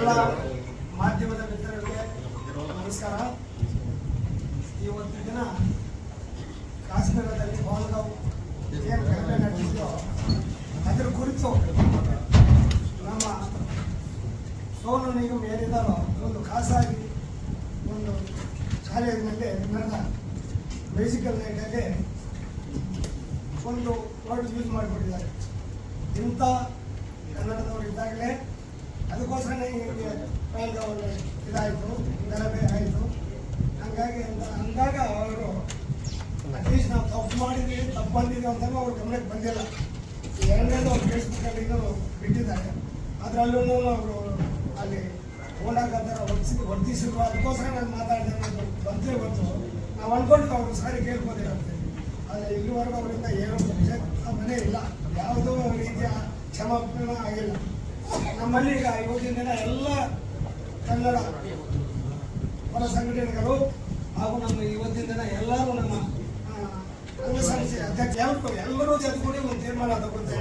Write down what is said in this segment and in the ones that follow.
ಎಲ್ಲ ಮಾಧ್ಯಮದ ಮಿತ್ರರಿಗೆ ನಮಸ್ಕಾರ. ಇವತ್ತು ದಿನ ಕಾಶ್ಮೀರದಲ್ಲಿ ಬಾಲ್ಗಾವ್ ಏನು ಕಡಿಮೆ ನಡೆದಿದೆಯೋ ಅದರ ಕುರಿತು ನಮ್ಮ ಸೋನು ನಿಗಮ್ ಏನಿದ್ದಾರೋ ಒಂದು ಖಾಸಾಗಿ ಒಂದು ಕಾಲೇಜಿನಲ್ಲಿ ನಡೆದ ಮ್ಯೂಸಿಕಲ್ ನೈಟಲ್ಲಿ ಒಂದು ವರ್ಡ್ ಯೂಸ್ ಮಾಡಿಬಿಟ್ಟಿದ್ದಾರೆ. ಇಂಥ ಕನ್ನಡದವರು ಇದ್ದಾಗಲೇ ಅದಕ್ಕೋಸ್ಕರನೇ ನಿಮಗೆ ಒಂದು ಇದಾಯಿತು ಗಲಭೆ ಆಯಿತು. ಹಾಗಾಗಿ ಅಂತ- ಅಂದಾಗ ಅವರು ಅಟ್ಲೀಸ್ಟ್ ನಾವು ತಪ್ಪು ಮಾಡಿದ್ದೀವಿ ತಪ್ಪು ಬಂದಿದ್ದೀವಿ ಅಂತಲೂ ಅವ್ರ ಗಮನಕ್ಕೆ ಬಂದಿಲ್ಲ. ಎರಡನೇದು ಅವ್ರು ಫೇಸ್ಬುಕ್ಕಲ್ಲಿ ಬಿಟ್ಟಿದ್ದಾರೆ. ಅದರಲ್ಲೂ ಅವರು ಅಲ್ಲಿ ಓಡಾಕತ್ತಾರ ವರ್ತಿಸಿ ವರ್ತಿಸಿದ್ರು ಅದಕ್ಕೋಸ್ಕರ ನಾನು ಮಾತಾಡಿದೆ ಬಂದೇ ಗೊತ್ತು ನಾವು ಅನ್ಕೊಂಡು ಅವ್ರು ಸಾರಿ ಕೇಳ್ಬೋದಿರುತ್ತೆ ಆದರೆ ಇಲ್ಲಿವರೆಗೂ ಅವರಿಂದ ಏನು ಮನೆ ಇಲ್ಲ. ಯಾವುದೋ ರೀತಿಯ ಕ್ಷಮಾಪಣೆ ಆಗಿಲ್ಲ. ನಮ್ಮಲ್ಲಿ ಈಗ ಇವತ್ತಿನ ದಿನ ಎಲ್ಲ ಕನ್ನಡ ಪರ ಸಂಘಟನೆಗಳು ಹಾಗೂ ನಮ್ಮ ಇವತ್ತಿನ ದಿನ ಎಲ್ಲರೂ ನಮ್ಮ ಆ, ಅಂಗಸಂಸ್ಥೆ ಅಧ್ಯಕ್ಷ ಎಲ್ಲರೂ ತೆಗೆದುಕೊಂಡು ಒಂದು ತೀರ್ಮಾನ ತಗೊಳ್ತಾ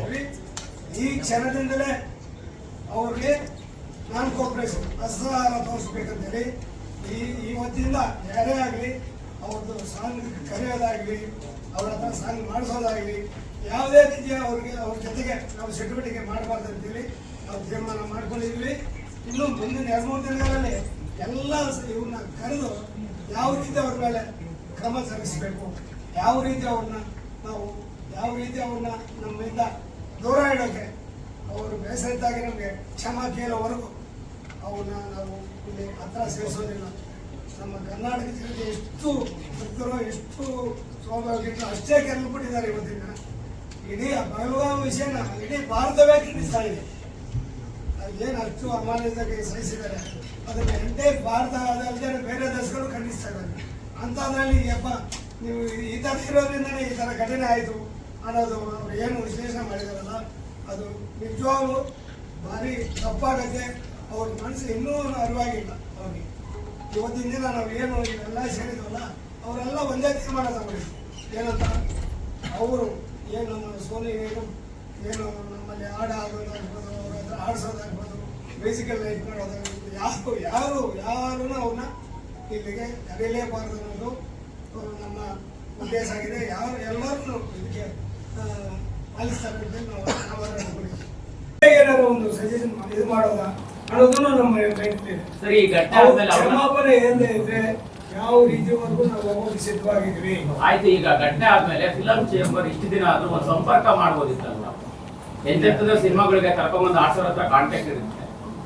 ಈ ಕ್ಷಣದಿಂದಲೇ ಅವ್ರಿಗೆ ನಾನ್ ಕೋಪರೇಷನ್ ಅಸಹಾರ ತೋರಿಸ್ಬೇಕಂತೇಳಿ ಈ ಇವತ್ತಿಂದ ಯಾರೇ ಆಗಲಿ ಅವ್ರದ್ದು ಸಾಂಗ್ ಕರೆಯೋದಾಗಲಿ ಅವ್ರ ಹತ್ರ ಸಾಂಗ್ ಮಾಡಿಸೋದಾಗಲಿ ಯಾವುದೇ ರೀತಿಯ ಅವ್ರಿಗೆ ಅವ್ರ ಜೊತೆಗೆ ನಾವು ಚಟುವಟಿಕೆ ಮಾಡಬಾರ್ದು ಅಂತೇಳಿ ನಾವು ತೀರ್ಮಾನ ಮಾಡ್ಕೊಂಡಿದ್ವಿ. ಇನ್ನು ಮುಂದಿನ ಎರಡು ಮೂರು ದಿನಗಳಲ್ಲಿ ಎಲ್ಲ ಇವ್ರನ್ನ ಕರೆದು ಯಾವ ರೀತಿ ಅವ್ರ ಮೇಲೆ ಕ್ರಮ ಜರುಗಿಸಬೇಕು, ಯಾವ ರೀತಿ ಅವ್ರನ್ನ ನಾವು, ಯಾವ ರೀತಿ ಅವ್ರನ್ನ ನಮ್ಮಿಂದ ದೂರ ಇಡೋಕೆ ಅವರು ಬೇಸರಿದ್ದಾಗಿ ನಮಗೆ ಕ್ಷಮ ಕೇಳೋವರೆಗೂ ಅವನ್ನ ನಾವು ಇಲ್ಲಿ ಹತ್ರ ಸೇರಿಸೋದಿಲ್ಲ. ನಮ್ಮ ಕರ್ನಾಟಕ ಜನತೆ ಎಷ್ಟು ಭಕ್ತರು, ಎಷ್ಟು ಸ್ವಾಭಾವಿಕ ಅಷ್ಟೇ ಕೆರಲ್ಬಿಟ್ಟಿದ್ದಾರೆ ಇವತ್ತಿನ ಇಡೀ ಬೆಳಗಾವಿ ವಿಷಯನ, ಇಡೀ ಭಾರತವೇ ಖಂಡಿಸ್ತಾ ಇದೆ. ಏನು ಅಷ್ಟು ಅಮಾನ್ಯತೆಗೆ ಸಹಿಸಿದ್ದಾರೆ? ಅದನ್ನು ಎಂಟೇ ಭಾರತ ಅದಲ್ಲದೆ ಬೇರೆ ದೇಶಗಳು ಖಂಡಿಸ್ತಾ ಇದ್ದಾರೆ ಅಂಥದ್ರಲ್ಲಿ ಯಪ್ಪ ನೀವು ಈ ಥರ ಇರೋದ್ರಿಂದನೇ ಈ ಥರ ಘಟನೆ ಆಯಿತು ಅನ್ನೋದು ಏನು ವಿಶ್ಲೇಷಣೆ ಮಾಡಿದಾರಲ್ಲ, ಅದು ನಿಜವಾಗ್ಲೂ ಭಾರಿ ತಪ್ಪಾಗತ್ತೆ ಅವ್ರ ಮನಸ್ಸು ಇನ್ನೂ ಅರಿವಾಗಿಲ್ಲ ಅವ್ರಿಗೆ. ಇವತ್ತಿನ ದಿನ ನಾವು ಏನು ಎಲ್ಲ ಸೇರಿದ್ವಲ್ಲ ಅವರೆಲ್ಲ ಒಂದೇ ತೀರ್ಮಾನ ತಗೊಂಡಿದ್ರು. ಏನಂತ? ಅವರು ಏನು ಸೋನಿ ಏನು ಏನು ನಮ್ಮಲ್ಲಿ ಆಡ ಆಗೋದು ಅವ್ರ ಆಡಿಸೋದಾಗ್ಬೋದು ಮ್ಯೂಸಿಕಲ್ ಲೈಟ್ ಮಾಡೋದಾಗ್ಬೋದು ಯಾರು ಯಾರು ಯಾರೂ ಅವ್ರನ್ನ ಇಲ್ಲಿಗೆ ಕರೆಯಲೇಬಾರದು ಅನ್ನೋದು ನಮ್ಮ ಉದ್ದೇಶ ಆಗಿದೆ ಯಾರು ಎಲ್ಲರೂ ಇದಕ್ಕೆ ಪಾಲಿಸ್ತಾರೆ ನಾವು. ಏನಾದ್ರು ಒಂದು ಸಜೆಷನ್ ಇದು ಮಾಡೋದ ಅನ್ನೋದನ್ನು ನಮ್ಮ ಸರಿ ಕ್ಷಮಾಪಣೆ ಏನೇ ಇದ್ರೆ ಯಾವ ರೀತಿವರೆಗೂ ನಾವು ಹೋಗೋಕೆ ಸಿದ್ಧವಾಗಿದ್ವಿ ಆಯ್ತು ಈಗ ಘಟನೆ ಆದ್ಮೇಲೆ ಫಿಲಂ ಚೇಂಬರ್ ಇಷ್ಟು ದಿನ ಆದ್ರೂ ಒಂದು ಸಂಪರ್ಕ ಮಾಡ್ಬೋದಿತ್ತಲ್ವ ಎಂತೆಂತದ ಸಿನಿಮಾಗಳಿಗೆ ಕರ್ಕೊಂಬಂದು ಆಡ್ಸೋರ್ ಹತ್ರ ಕಾಂಟ್ಯಾಕ್ಟ್ ಇರುತ್ತೆ.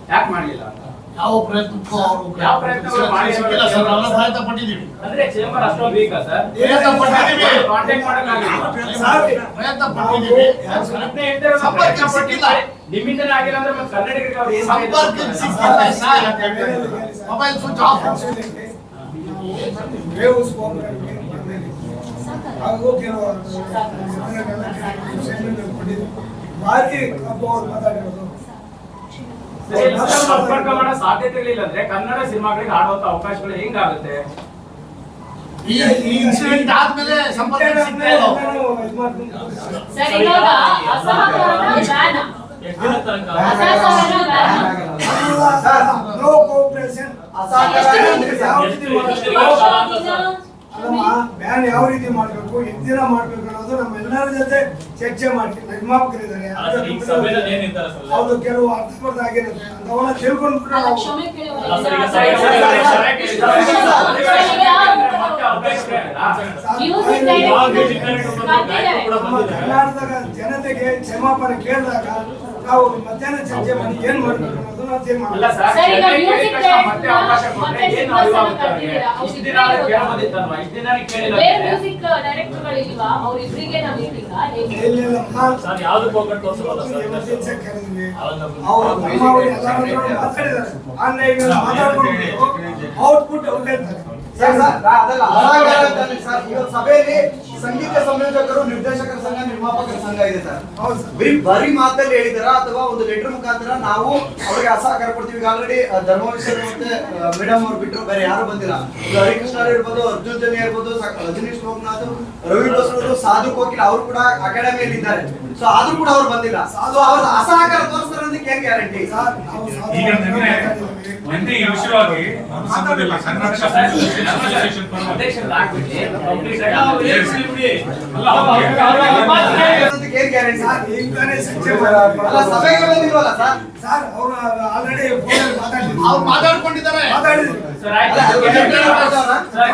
ಯಾಕೆ ಮಾಡಲಿಲ್ಲ? ಅಂತ ಯಾವ ಪ್ರಯತ್ನಕ್ಕೂ ಅವರು ಯಾವ ಪ್ರಯತ್ನಗಳು ಮಾಡಿ- ಸಿಕ್ಕಿಲ್ಲ ಸರ್ ನಾವೆಲ್ಲ ಪ್ರಯತ್ನ ಪಟ್ಟಿದ್ದೀವಿ. ಅಂದ್ರೆ ಚೇಂಬರ್ ಅಷ್ಟೊಂದು ವೀಕ ಸರ್ ಪ್ರಯತ್ನ ಪಟ್ಟಿದ್ದೀವಿ. ಕಾಂಟ್ಯಾಕ್ಟ್ ಮಾಡಕ್ಕಾಗಿಲ್ಲ ಸಾರಿ. ಪ್ರಯತ್ನ ಪಟ್ಟಿದ್ದೀವಿ. ಅದನ್ನೇ ಹೇಳ್ತಾರೆ ನಾವು ಸಂಪರ್ಕ ಪ್ರಯತ್ನ ಸಿಕ್ಕಿಲ್ಲ. ಪಟ್ಟಿದ್ದೀವಿ. ನಿಮ್ಮಿಂದನೇ ಆಗಿಲ್ಲ ಅಂದ್ರೆ ಮತ್ತೆ ಕನ್ನಡಿಗರಿಗೆ ಅವ್ರು ಏನ್ ಸಂಪರ್ಕ ಮಾಡಿದ್ರು ಸಿಕ್ಕಿಲ್ಲ sir. Mobile switch off. Waves ಹಾಗೂ ಕೆಲವು ಅವ್ರು ಮಾತಾಡಿರೋದು. ಸಂಪರ್ಕ ಮಾಡೋ ಸಾಧ್ಯತೆಗಳಿಲ್ಲ ಅಂದ್ರೆ ಕನ್ನಡ ಸಿನಿಮಾಗಳಿಗೆ ಆಡುವಂತ ಅವಕಾಶಗಳು ಹೆಂಗಾಗುತ್ತೆ? ಈ ಈ ಇನ್ಸಿಡೆಂಟ್ ಆದ್ಮೇಲೆ ಸಂಪರ್ಕ ಸರ್ ಇವಾಗ ಅಸಹಕಾರ ಬ್ಯಾನ್. ಅಸಹಕಾರ ನೋ ಕೋಪರೇಷನ್ ನಮ್ಮ ಬ್ಯಾನ್ ಯಾವ ರೀತಿ ಮಾಡಬೇಕು ಎದ್ದಿನ ಮಾಡ್ಬೇಕು ಅನ್ನೋದು ನಮ್ಮೆಲ್ಲರ ಜೊತೆ ಚರ್ಚೆ ಮಾಡಿ ನಿರ್ಮಾಪಕರಿದ್ದಾರೆ ಹೌದು ಕೆಲವು ಅಸ್ಪರ್ಧ ಆಗಿರುತ್ತೆ ಅಂತವನ್ನ ತಿಳ್ಕೊಂಡ್ಬಿಟ್ರೆ ಅಲ್ಲ, ನಾವು ಕರ್ನಾಟಕದ ಜನತೆಗೆ ಕ್ಷಮಾಪಣೆ ಕೇಳಿದಾಗ ನಾವು ಮಧ್ಯಾಹ್ನ ಚರ್ಚೆ ಮಾಡಿ ಏನ್ ಮಾಡ್ಬೇಕು ಅನ್ನೋದು ನಾವು ತೀರ್ಮಾನ ಅಲ್ಲ ಸರ್, ಸರ್, ಈಗ ಕ್ಷಮೆ ಕೇಳಿದ music ತಕ್ಷಣ ಮತ್ತೆ director ಅವಕಾಶ ಕೊಟ್ರೆ ಮತ್ತೆ ಏನು ಸಿನಿಮಾ ಅರಿವಾಗುತ್ತೆ ಅವ್ರಿಗೆ? ಕಟ್ಟಿದ್ದೀರಾ? ಅವ್ರು ದಿನ ಆದ್ರೂ ಇಬ್ರಿಗೆ ಕೇಳಬಹುದಿತ್ತಲ್ವಾ? ದಿನ ಕೇಳಿಲ್ಲ ಬೇರೆ ಅಂದ್ರೆ? ಮ್ಯೂಸಿಕ್ ಡೈರೆಕ್ಟರ್ಗಳು ಇಲ್ವಾ? ಅವ್ರಿಬ್ರಿಗೆ ನಾವು ಮೀಟಿಂಗ ಇಲ್ಲ ಸರ್ ಯಾವ್ದಕ್ಕೂ ಹೋಗಕ್ಕೆ ತೋರಿಸಲ್ಲ ಸರ್? ಎಮರ್ಜೆನ್ಸಿ ಕರೆದ್ವಿ ಹೌದು. ಅವರು ನಮ್ಮ ಅವ್ರು ಎಲ್ಲರೂ ಮಾತಾಡಿದ್ದಾರೆ. ಆನ್ಲೈನ್ ಮಾತಾಡ್ಕೊಂಡು ಔಟ್ಪುಟ್ ಅವ್ರು ಸಭೆಯಲ್ಲಿ ಸಂಗೀತ ಸಂಯೋಜಕರು ನಿರ್ದೇಶಕರ ಸಂಘ ನಿರ್ಮಾಪಕರ ಸಂಘ ಇದೆ ಸರ್. ಬರೀ ಮಾತಲ್ಲಿ ಹೇಳಿದಾರ ಅಥವಾ ಒಂದು ಲೆಟರ್ ಮುಖಾಂತರ ನಾವು ಅವರಿಗೆ ಅಸಹಕಾರ ಕೊಡ್ತೀವಿ? ಈಗ ಆಲ್ರೆಡಿ ಧರ್ಮವಿಶ್ವ ಮತ್ತೆ ಮೇಡಮ್ ಅವ್ರು ಬಿಟ್ಟರು ಬೇರೆ ಯಾರು ಬಂದಿಲ್ಲ. ಹರಿಕೃಷ್ಣ ಇರ್ಬೋದು ಅರ್ಜುನ್ ಜನಿ ಇರ್ಬೋದು ರಜನೀಶ್ ಲೋಕನಾಥ್ ರವಿ ಬಸ್ರೂರು ಸಾಧು ಕೋಕಿಲ್ ಅವರು ಕೂಡ ಅಕಾಡೆಮಿಯಲ್ಲಿ ಇದ್ದಾರೆ. ಸೊ ಆದ್ರೂ ಕೂಡ ಅವ್ರು ಬಂದಿಲ್ಲ. ಸೊ ಅವ್ರ ಅಸಹಕಾರ ತೋರಿಸ್ತಾರೆ ಅಂತ ಗ್ಯಾರಂಟಿ ಸರ್ ನಾವು ನಿನ್ನೆ ಈ ವಿಷಯವಾಗಿ ನಮ್ಮ ಸಂಘದಲ್ಲಿ ಅಸೋಸಿಯೇಷನ್ ಪರವಾಗಿ ಮಾತಾಡ್ಕೊಂಡಿದ್ದಾರೆ ಮಾತಾಡಿದ್ರು ಸರ್ ಆಯ್ತು ಅಲ್ಲ, ಸರ್,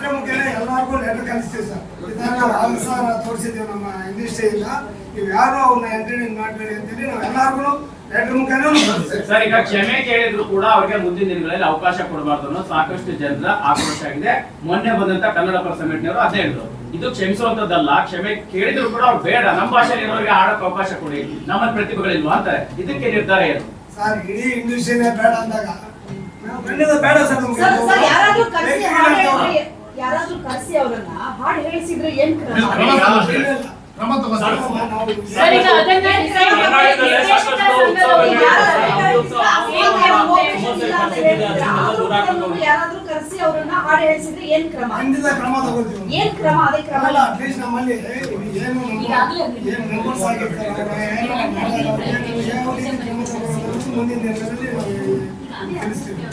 ಲೆಟರ್ ಎಲ್ಲರಿಗೂ ಕಳಿಸ್ತೀವಿ ಸರ್ ಅನುಸಾರ ನಮ್ಮ ಇಂಡಸ್ಟ್ರಿಯಿಂದ ನೀವು ಯಾರು ಅವ್ರನ್ನ ಎಂಟರ್ಟೈನ್ ಮಾಡಬೇಡಿ ಅಂತೇಳಿ ನಾವು ಸರ್ ಈಗ ಕ್ಷಮೆ ಕೇಳಿದ್ರು ಕೂಡ ಅವ್ರಿಗೆ ಮುಂದಿನ ದಿನಗಳಲ್ಲಿ ಅವಕಾಶ ಕೊಡಬಾರ್ದು ಅನ್ನೋ ಸಾಕಷ್ಟು ಜನರ ಆಕ್ರೋಶ ಆಗಿದೆ. ಮೊನ್ನೆ ಬಂದಂತ ಕನ್ನಡ ಪರ ಸಂಘಟನೆಯವರು ಅದೇ ಹೇಳಿದ್ರು. ಇದು ಕ್ಷಮಿಸುವಂತದ್ದಲ್ಲ ಕ್ಷಮೆ ಕೇಳಿದ್ರು ಕೂಡ ಅವ್ರು ಬೇಡ. ನಮ್ಮ ಭಾಷೆಯಲ್ಲಿ ಇರೋರಿಗೆ ಆಡೋಕೆ ಅವಕಾಶ ಕೊಡಿ. ನಮ್ಮ ಪ್ರತಿಭೆಗಳಿಲ್ವಾ ಅಂತ ಇದಕ್ಕೆ ನಿರ್ಧಾರ ಏನು? ಸರ್ ಇಡೀ ಬೇಡ ಅಂದಾಗ ಬೇಡ ಸರ್ ಯಾರಾದ್ರೂ. ಕರೆಸಿ ಯಾರಾದ್ರೂ ಕರೆಸಿ ಅವ್ರನ್ನ ಹಾಡು ಹೇಳಿಸಿದ್ರೆ ಏನ್ ಕ್ರಮ. ಸರ್ ಈಗ ಅದನ್ನ ಡಿಸೈಡ್ ಕರ್ನಾಟಕದಲ್ಲೇ ಸಾಕಷ್ಟು ಉತ್ಸವಗಳು ಯಾರಾದ್ರೂ ಕರೆಸಿ ಅವ್ರನ್ನ ಹಾಡು ಹೇಳಿಸಿದ್ರೆ ಏನ್ ಕ್ರಮ ಖಂಡಿತ ಕ್ರಮ ತಗೊಳ್ತೀವಿ ಏನ್ ಕ್ರಮ ಅದೇ ಕ್ರಮ ಅಲ್ಲ ಅಟ್ಲೀಸ್ಟ್ ನಮ್ಮಲ್ಲಿ ಏನು ನಮ್ಮ- ಈಗಾಗ್ಲೇ ಅಗ್ರಿಮೆಂಟ್ ಏನು ಮೆಂಬರ್ಸ್ ಆಗಿರ್ತಾರೆ ಅವ್ರು ಏನು ಮಾಡಿದಾಗ ಅವ್ರು ಏನು ಯಾವ ರೀತಿ ಕ್ರಮ ತಗೊಳ್ಳೋದು ಮುಂದಿನ ದಿನಗಳಲ್ಲಿ ನಾವು ತಿಳಿಸ್ತೀವಿ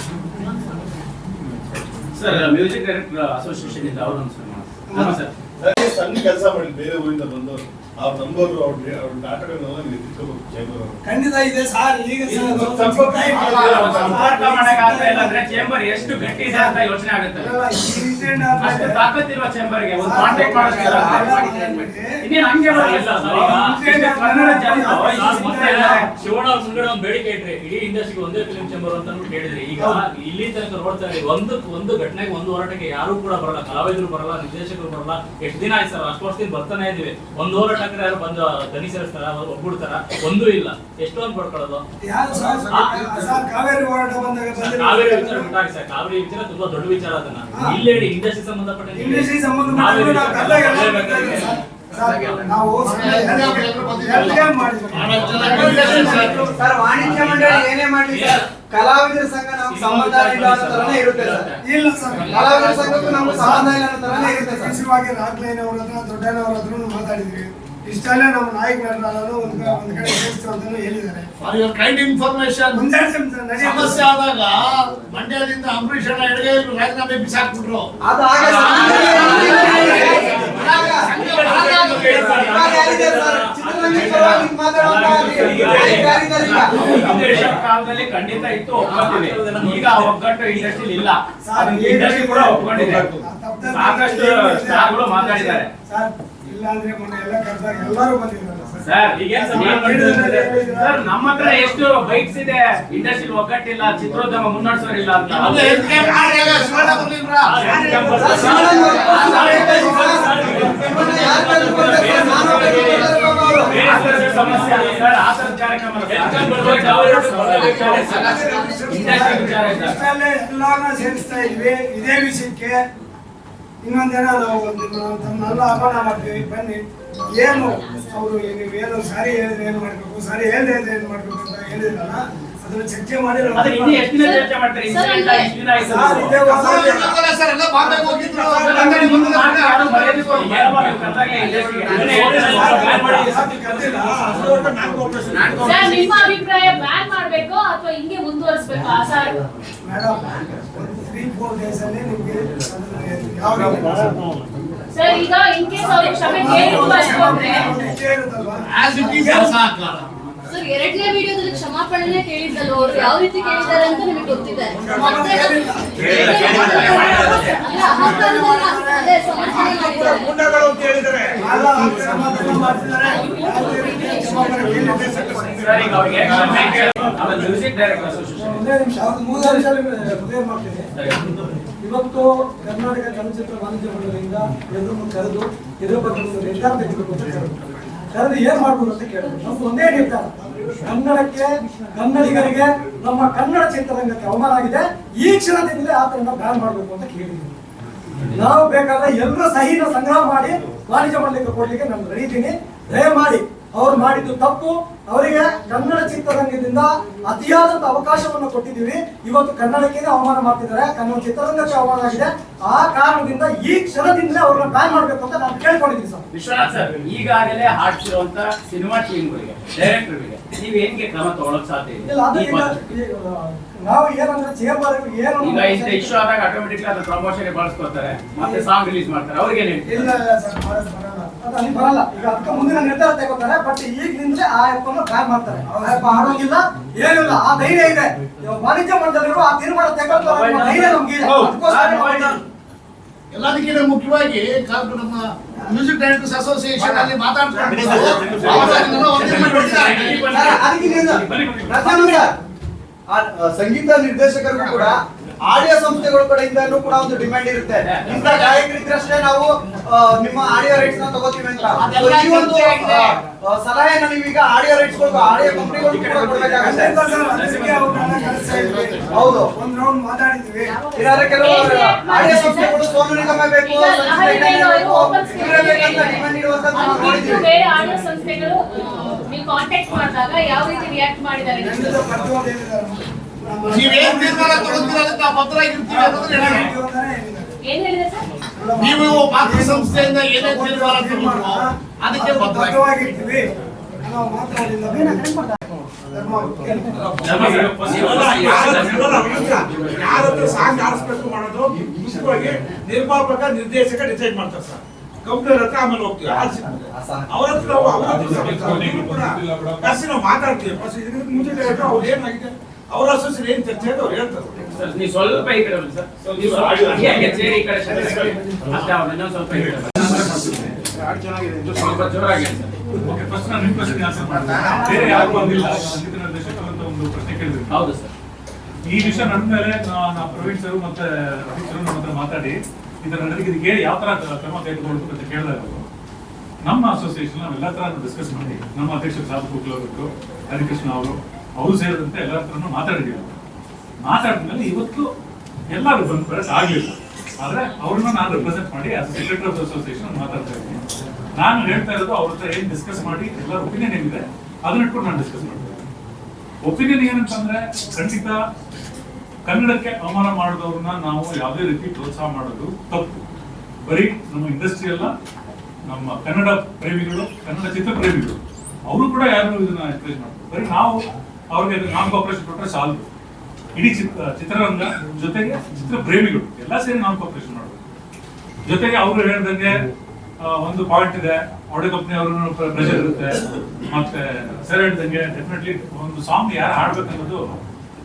ಸರ್ ಮ್ಯೂಸಿಕ್ ಡೈರೆಕ್ಟರ್ ಅಸೋಸಿಯೇಷನ್ ಇಂದ ಅವರು ನಮಸ್ಕಾರ ನನಗೆ ಸಣ್ಣ ಕೆಲಸ ಮಾಡಿ ಬೇರೆ ಊರಿಂದ ಬಂದು ಅವ್ರ ನಂಬರ್ ಅವ್ರ ಅವ್ರ ನಾಟಕಗಳನ್ನೆಲ್ಲ ನೀವು ಚೇಂಬರ್ ಅವರು ಖಂಡಿತ ಇದೆ ಸರ್ ಈಗ ಚೇಂಬರ್ ಎಷ್ಟು ಗಟ್ಟಿ ಇದೆ ಅಂತ ಯೋಚನೆ ಆಗುತ್ತೆ ಚೇಂಬರ್ ಅಷ್ಟು ತಾಕತ್ತಿರುವ ಚೇಂಬರ್ಗೆ ಒಂದು ಕಾಂಟ್ಯಾಕ್ಟ್ ಮಾಡೋದಿಲ್ಲ ಇನ್ನೇನು ಹಂಗೆ ಬರಲಿಲ್ಲ. ಶಿವಣ್ಣ ಅವ್ರ ಮುಂದೆ ಒಂದು ಬೇಡಿಕೆ ಇಟ್ರಿ ಇಡೀ ಇಂಡಸ್ಟ್ರಿಗೆ ಒಂದೇ ಫಿಲ್ಮ್ ಚೇಂಬರ್ ಅಂತ ಹೇಳಿದ್ರೆ ಈಗ ಇಲ್ಲಿ ತನಕ ನೋಡ್ತಾ ಇದ್ದೀವಿ ಒಂದು ಒಂದು ಘಟನೆಗೆ ಒಂದು ಹೋರಾಟಕ್ಕೆ ಯಾರು ಕೂಡ ಬರಲ್ಲ ಕಲಾವಿದರು ಬರಲ್ಲ ನಿರ್ದೇಶಕರು ಬರಲ್ಲ ಎಷ್ಟು ದಿನ ಆಯ್ತು ಸರ್ ಅಷ್ಟು ವರ್ಷದಿಂದ ಬರ್ತಾನೆ ಇದೀವಿ ಒಂದು ಯಾರು ಬಂದು ದನಿ ಸೇರಿಸ್ತಾರ ಒಗ್ಗೂಡ್ತಾರ? ಒಂದೂ ಇಲ್ಲ. ಎಷ್ಟೊಂದು ಪಡ್ಕೊಳ್ಳೋದು? ಯಾರು ಸರ್ ಸರ್ ಕಾವೇರಿ ಹೋರಾಟ ಬಂದಾಗ ಸರ್, ಕಾವೇರಿ ವಿಚಾರ ಬಿಟ್ಟಾಗಿ ಸರ್. ಕಾವೇರಿ ವಿಚಾರ ತುಂಬಾ ದೊಡ್ಡ ವಿಚಾರ ಅದನ್ನ. ಇಲ್ಲಿ ಹೇಳಿ ಇಂಡಸ್ಟ್ರಿ ಸಂಬಂಧಪಟ್ಟ ನಾವು ಸರ್. ವಾಣಿಜ್ಯ ಮಂಡಳಿ ಏನೇ ಮಾಡ್ಲಿ ಸರ್ ಕಲಾವಿದರ ಸಂಘ ನಮ್ಗೆ ಸಂಬಂಧ ಇಲ್ಲ. ಅನ್ನೋ ತರನೇ ಇರುತ್ತೆ ಸರ್. ಇಲ್ಲ ಸರ್. ಕಲಾವಿದರ ಸಂಘಕ್ಕೂ ನಮ್ಗೆ ಸಂಬಂಧ ಇಲ್ಲ ಅನ್ನೋ ತರನೇ ಇರುತ್ತೆ ಸರ್. ವಿಶೇಷವಾಗಿ ರಾಕ್ಲೈನವ್ರ ಹತ್ರ ದೊಡ್ಡನವ್ರ ಹತ್ರ ಮಾತಾಡಿದ್ವಿ. ಇಷ್ಟಲ್ಲೇ ನಮ್ಮ ನಾಯಕ ನಟರಾದ್ರು ಒಂದ್ ಒಂದ್ ಕಡೆ ಹೇಳಿದ್ದಾರೆ. ಫಾರ್ ಯುವರ್ ಕೈಂಡ್ ಇನ್ಫಾರ್ಮೇಶನ್ ಸಮಸ್ಯೆ ಆದಾಗ ಮಂಡ್ಯದಿಂದ ಅಂಬರೀಷ್ ಅಣ್ಣ ಎಡಗೆ ರಾಜೀನಾಮೆ ಬಿಸಾಕ್ಬಿಟ್ರು. ಕಾಲದಲ್ಲಿ ಖಂಡಿತ ಇತ್ತು ಒಪ್ಕೊತೀವಿ ಈಗ ಒಗ್ಗಟ್ಟು ಇಂಡಸ್ಟ್ರಿ ಇಲ್ಲ. ಸರ್, ಇಂಡಸ್ಟ್ರಿ ಕೂಡ ಒಪ್ಕೊಂಡಿದೆ. ಸಾಕಷ್ಟು ಮಾತಾಡಿದ್ದಾರೆ. ಮೊನ್ನೆ ಎಲ್ಲ ಕರೆದಾಗ ಎಲ್ಲರೂ ಸರ್ ಸರ್ ಈಗೇನ್ ನಮ್ಮ ಹತ್ರ ಎಷ್ಟು ಬೈಕ್ಸ್ ಇದೆ ಇಂಡಸ್ಟ್ರಿ ಒಗ್ಗಟ್ಟಿಲ್ಲ ಚಿತ್ರೋದ್ಯಮ ಮುನ್ನಡೆಸೋರಿಲ್ಲ ಅಂತ ಸಮಸ್ಯೆ ಅಲ್ಲ ಸರ್ ಕಾರ್ಯಕ್ರಮ. ಇಂಡಸ್ಟ್ರಿ ವಿಚಾರ ಸೇರಿಸ್ತಾ ಇದ್ವಿ ಇದೇ ವಿಷಯಕ್ಕೆ ಇನ್ನೊಂದೇನೋ ನಾವು ತಮ್ಮನ್ನೆಲ್ಲ ಆಹ್ವಾನ ಮಾಡ್ತೀವಿ, ಬನ್ನಿ. ಏನು? ಅವರು ಏನು ಸಾರಿ ಹೇಳಿದ್ರೆ ಏನು ಮಾಡಬೇಕು? ಸಾರಿ ಹೇಳಿದ್ರೆ ಏನು ಮಾಡಬೇಕು ಅಂತ ಹೇಳಿದ್ರಲ್ಲ ಅದನ್ನ ಚರ್ಚೆ ಮಾಡಿ ಅದ್ರ ಇನ್ನೂ ಎಷ್ಟು ದಿನ ಚರ್ಚೆ ಮಾಡ್ತಾರೆ ಎಷ್ಟು ದಿನ ಆಯ್ತು ಸರ್, ಇದೇ ಅಸಲು ವಾರದಲ್ಲಿ- ಇರ್ತಾರಲ್ಲ ಸರ್, ಎಲ್ಲ ಬಾಂಬೆಗೆ ಹೋಗಿದ್ರು, ಲಂಡನ್ಗೆ ಬಂದಿದ್ರು. ಯಾರು ಮರ್ಯಾದೆ ಕೊಡೋದು ಬೇಡವಾ ನೀವು ಕರ್ನಾಟಕ ಇಂಡಸ್ಟ್ರಿಗೆ? ಸರ್ ನಿಮ್ಮ ಅಭಿಪ್ರಾಯ ಬ್ಯಾನ್ ಮಾಡ್ಬೇಕು ಅಥವಾ ಹಿಂಗೆ ಮುಂದುವರಿಸ್ಬೇಕು ಆ ಸರ್ ಮೇಡಮ್ ಒಂದು ತ್ರೀ ಫೋರ್ ಡೇಸ್ ಅಲ್ಲಿ ನಿಮ್ಗೆ ಅದನ್ನ ಯಾವ ರೀತಿ ಸರ್ ಈಗ ಇನ್ ಕೇಸ್ ಅವ್ರಿಗೆ ಕ್ಷಮೆ ಕೇಳಿ ಅನ್ಕೊಂಡ್ರೆ ಇಷ್ಟೇ ಇರುತ್ತಲ್ವಾ? As it is. ಎರಡನೇ ವಿಡಿಯೋದಲ್ಲಿ ಕೇಳಿದ್ದಲ್ಲ ಅವರು, ಯಾವ ರೀತಿ ಕೇಳಿದ್ದಾರೆ ಅಂತ ನಿಮಗೆ ಗೊತ್ತಿದೆ. ಇವತ್ತು ಕರ್ನಾಟಕ ಚಲನಚಿತ್ರ ವಾಣಿಜ್ಯ ಮಂಡಳಿಯಿಂದ ಎದುರು ಕರೆದು ಎದುರು ಬಗ್ಗೆ ನಿರ್ಧಾರ ತೆಗೆದುಕೊಂಡು ಕರೆದು ಏನ್ ಮಾಡ್ಬೋದು ಅಂತ ಕೇಳಿದ್ರು. ನಮ್ದು ಒಂದೇ ನಿರ್ಧಾರ ಕನ್ನಡಕ್ಕೆ, ಕನ್ನಡಿಗರಿಗೆ ನಮ್ಮ ಕನ್ನಡ ಚಿತ್ರರಂಗಕ್ಕೆ ಅವಮಾನ ಆಗಿದೆ. ಈ ಕ್ಷಣದಿಂದಲೇ ಆತನ ಬ್ಯಾನ್ ಮಾಡಬೇಕು ಅಂತ ಕೇಳಿದ್ವಿ ನಾವು ಬೇಕಾದ್ರೆ ಎಲ್ಲರೂ ಸಹಿನ ಸಂಗ್ರಹ ಮಾಡಿ ವಾಣಿಜ್ಯ ಮಂಡಳಿಗೆ ಕೊಡ್ಲಿಕ್ಕೆ ನಾನು ರೆಡಿ ಇದ್ದೀನಿ. ದಯಮಾಡಿ ಅವ್ರು ಮಾಡಿದ್ದು ತಪ್ಪು ಅವರಿಗೆ ಕನ್ನಡ ಚಿತ್ರರಂಗದಿಂದ ಅತಿಯಾದಂತ ಅವಕಾಶವನ್ನು ಕೊಟ್ಟಿದ್ದೀವಿ. ಇವತ್ತು ಕನ್ನಡಕ್ಕೆ ಅವಮಾನ ಮಾಡ್ತಿದ್ದಾರೆ. ಕನ್ನಡ ಚಿತ್ರರಂಗಕ್ಕೆ ಅವಮಾನ ಆಗಿದೆ. ಆ ಕಾರಣದಿಂದ ಈ ಕ್ಷಣದಿಂದಲೇ ಅವ್ರನ್ನ ಬ್ಯಾನ್ ಮಾಡಬೇಕು ಅಂತ ನಾನು ಕೇಳ್ಕೊಂಡಿದ್ದೀನಿ ಸರ್. ವಿಶ್ವನಾಥ್ ಸರ್ ಈಗಾಗಲೇ ಹಾಡ್ತಿರುವಂತ ಸಿನಿಮಾ ಟೀಮ್ಗಳಿಗೆ ಡೈರೆಕ್ಟರ್ಗಳಿಗೆ ನೀವು ಹೆಂಗೆ ಕ್ರಮ ತಗೊಳಕ್ ಸಾಧ್ಯ ಇಲ್ಲ ನಾವು ಏನಂದ್ರೆ ಚೇಂಬರ್ ಏನು ಈಗ ಇಂತ ಇಶ್ಯೂ ಆದಾಗ ಆಟೋಮೆಟಿಕ್ ಪ್ರಮೋಷನ್ ಬಳಸ್ಕೊತಾರೆ ಮತ್ತೆ ಸಾಂಗ್ ರಿಲೀಸ್ ಮಾಡ್ತಾರೆ. ಅವ್ರಿಗೆ ಇಲ್ಲ ಇಲ್ಲ ಸರ್ ಅದು ಅಲ್ಲಿ ಬರಲ್ಲ. ಈಗ ಅದಕ್ಕೆ ಮುಂದಿನ ನಿರ್ಧಾರ ತಗೋತಾರೆ ಬಟ್ ಈಗಿನಿಂದಲೇ ಆ ಆ್ಯಪ್ ಬ್ಯಾನ್ ಮಾಡ್ತಾರೆ. ಆ್ಯಪ್ ಆಡೋಂಗಿಲ್ಲ ಏನಿಲ್ಲ ಆ ಧೈರ್ಯ ಇದೆ. ವಾಣಿಜ್ಯ ಮಂಡಳಿಯವರು ಆ ತೀರ್ಮಾನ ತಗೊಳ್ತಾರೆ ಧೈರ್ಯ ನಮ್ಗೆ ಇದೆ. ಅದಕ್ಕೋಸ್ಕರ ಎಲ್ಲದಕ್ಕಿಂತ ಮುಖ್ಯವಾಗಿ ನಮ್ಮ ಮ್ಯೂಸಿಕ್ ಡೈರೆಕ್ಟರ್ಸ್ ಅಸೋಸಿಯೇಷನ್ ಅಲ್ಲಿ ಮಾತಾಡ್ತಾರೆ. ಸಂಗೀತ ನಿರ್ದೇಶಕರಿಗೂ ಕೂಡ ಆಡಿಯೋ ಸಂಸ್ಥೆಗಳ ಕಡೆಯಿಂದನೂ ಕೂಡ ಒಂದು ಡಿಮ್ಯಾಂಡ್ ಇರುತ್ತೆ. ಇಂಥ ಗಾಯಕರಿದ್ರಷ್ಟೇ ನಾವು ನಿಮ್ಮ ಆಡಿಯೋ ರೈಟ್ಸ್ನ ತಗೋತೀವಿ ಅಂತ. ಈ ಒಂದು ಸಲಹೆ ನೀವೀಗ ಆಡಿಯೋ ರೈಟ್ಸ್ ಆಡಿಯೋ ಕಂಪ್ನಿಗಳು ಕೂಡ ಕೊಡ್ಬೇಕಾಗುತ್ತೆ. ಹೌದು. ಒಂದ್ ರೌಂಡ್ ಮಾತಾಡಿದ್ವಿ. ಇದಾದ್ರೆ ಕೆಲವು ಆಡಿಯೋ ಸಂಸ್ಥೆಗಳು ಸೋನು ನಿಗಮ ಬೇಕು ಈಗ ಡಿಮ್ಯಾಂಡ್ ಬೇರೆ ಆಡಿಯೋ ಸಂಸ್ಥೆಗಳು ನೀವು ಕಾಂಟ್ಯಾಕ್ಟ್ ಮಾಡಿದಾಗ ಯಾವ ರೀತಿ ರಿಯಾಕ್ಟ್ ಮಾಡಿದ್ದಾರೆ? ನೀವೇನ್ ತೀರ್ಮಾನ ಅದಕ್ಕೆ ನಾವು ಆಗಿರ್ತೀವಿ ಮಾತೃ ಸಂಸ್ಥೆಯಿಂದ ಏನೇ ತೀರ್ಮಾನ ತಗೊಂಡ್ರು ಅದಕ್ಕೆ ಭದ್ರವಾಗಿರ್ತೀವಿ. ಯಾರತ್ರ ಸಾಂಗ್ ಆಡಿಸ್ಬೇಕು ಮಾಡೋದು ಮುಖ್ಯವಾಗಿ ನಿರ್ಮಾಪಕ ನಿರ್ದೇಶಕ ಡಿಸೈಡ್ ಮಾಡ್ತಾರೆ ಸರ್. ಹತ್ರ ಆಮೇಲೆ ಹೋಗ್ತೀವಿ ಅವ್ರ ಹತ್ರ ನಾವು ಅವತ್ತು ಸಮೇತ. ನೀವು ಕೂಡ ಕರ್ಸಿ ನಾವು ಮಾತಾಡ್ತೀವಿ. ಮುಂಚೆ ಅವ್ರು ಏನಾಗಿದೆ ಅವ್ರ ಅಸೋಸಿಯೇಷನ್ ಏನ್ ಚರ್ಚೆ ಆಗಿದೆ ಅವ್ರು ಹೇಳ್ತಾರೆ. ಸರ್ ನೀವು ಸ್ವಲ್ಪ ಈ ಕಡೆ ಬನ್ನಿ ಸರ್. ನೀವು ಸ್ವಲ್ಪ ಹಂಗೆ ಹಂಗೆ ಸೇರಿ ಈ ಕಡೆ ಸರಿ ಅಷ್ಟೇ ಅವ್ರು ಇನ್ನೊಂದು ಸ್ವಲ್ಪ ಈ ಕಡೆ ಬನ್ನಿ. ಸ್ವಲ್ಪ ಜೋರಾಗಿ ಸರ್. ಓಕೆ ಫಸ್ಟ್ ನಾನು ನಿಮ್ಮ ಪ್ರಶ್ನೆ ಆನ್ಸರ್ ಮಾಡ್ತೀನಿ. ಬೇರೆ ಯಾರು ಬಂದಿಲ್ಲ. ಸಂಗೀತ ನಿರ್ದೇಶಕರು ಅಂತ ಒಂದು ಪ್ರಶ್ನೆ ಕೇಳಿದ್ರು ಹೌದು ಸರ್. ಈ ವಿಷಯ ನಡೆದ್ಮೇಲೆ ನಾ ಪ್ರವೀಣ್ ಸರ್ ಮತ್ತೆ ರವೀಶ್ ಸರ್ ನಮ್ಮ ಹತ್ರ ಮಾತಾಡಿ. ಇದರ ನಡೆದಿಗೆ ಇದಕ್ಕೆ ಯಾವ ತರ ಕ್ರಮ ತೆಗೆದುಕೊಳ್ಬೇಕು ಅಂತ ಕೇಳಿದಾಗ ನಮ್ಮ ಅಸೋಸಿಯೇಷನ್ ನಾವೆಲ್ಲ ತರ ಡಿಸ್ಕಸ್ ಮಾಡಿ ನಮ್ಮ ಅಧ್ಯಕ್ಷರು ಸಾಧು ಕುಕ್ಲ ಅವರು ಹರಿಕೃಷ್ಣ ಅವರು ಅವರು ಸೇರಿದಂತೆ ಎಲ್ಲರ ಹತ್ರನೂ ಮಾತಾಡಿದ್ದೀವಿ. ಮಾತಾಡಿದ್ಮೇಲೆ ಇವತ್ತು ಎಲ್ಲರೂ ಬಂದು ಬರಕ್ ಆಗಲಿಲ್ಲ. ಆದ್ರೆ ಅವ್ರನ್ನ ನಾನು ರೆಪ್ರೆಸೆಂಟ್ ಮಾಡಿ ಆಸ್ ಸೆಕ್ರೆಟರಿ ಆಫ್ ಅಸೋಸಿಯೇಷನ್ ಮಾತಾಡ್ತಾ ಇದ್ದೀನಿ. ನಾನು ಹೇಳ್ತಾ ಇರೋದು ಅವ್ರ ಹತ್ರ ಏನು ಡಿಸ್ಕಸ್ ಮಾಡಿ ಎಲ್ಲರ ಒಪಿನಿಯನ್ ಏನಿದೆ, ಅದನ್ನ ಇಟ್ಕೊಂಡು ನಾನು ಡಿಸ್ಕಸ್ ಮಾಡ್ತೀನಿ. ಒಪಿನಿಯನ್ ಏನಂತಂದ್ರೆ ಖಂಡಿತ ಕನ್ನಡಕ್ಕೆ ಅವಮಾನ ಮಾಡಿದವ್ರನ್ನ ನಾವು ಯಾವುದೇ ರೀತಿ ಪ್ರೋತ್ಸಾಹ ಮಾಡೋದು ತಪ್ಪು. ಬರೀ ನಮ್ಮ ಇಂಡಸ್ಟ್ರಿ ಅಲ್ಲ, ನಮ್ಮ ಕನ್ನಡ ಪ್ರೇಮಿಗಳು, ಕನ್ನಡ ಚಿತ್ರ ಪ್ರೇಮಿಗಳು ಅವರು ಕೂಡ ಯಾರು ಇದನ್ನ ಎನ್ಕರೇಜ್ ಮಾಡ್ತಾರೆ? ಬರೀ ನಾವು ಅವ್ರಿಗೆ ನಾನ್ ಕಾಪರೇಷನ್ ಕೊಟ್ಟರೆ ಸಾಲದು. ಇಡೀ ಚಿತ್ರ ಚಿತ್ರರಂಗ ಜೊತೆಗೆ ಚಿತ್ರ ಪ್ರೇಮಿಗಳು, ಎಲ್ಲ ಸೇರಿ ನಾನ್ ಕಾಪರೇಷನ್ ಮಾಡಬೇಕು ಜೊತೆಗೆ ಅವರು ಹೇಳ್ದಂಗೆ ಒಂದು ಪಾಯಿಂಟ್ ಇದೆ ಆಡಿಯೋ ಕಂಪ್ನಿ ಅವ್ರ ಪ್ರೆಷರ್ ಇರುತ್ತೆ, ಮತ್ತೆ ಸರ್ ಹೇಳ್ದಂಗೆ ಡೆಫಿನೆಟ್ಲಿ ಒಂದು ಸಾಂಗ್ ಯಾರು ಹಾಡ್ಬೇಕನ್ನೋದು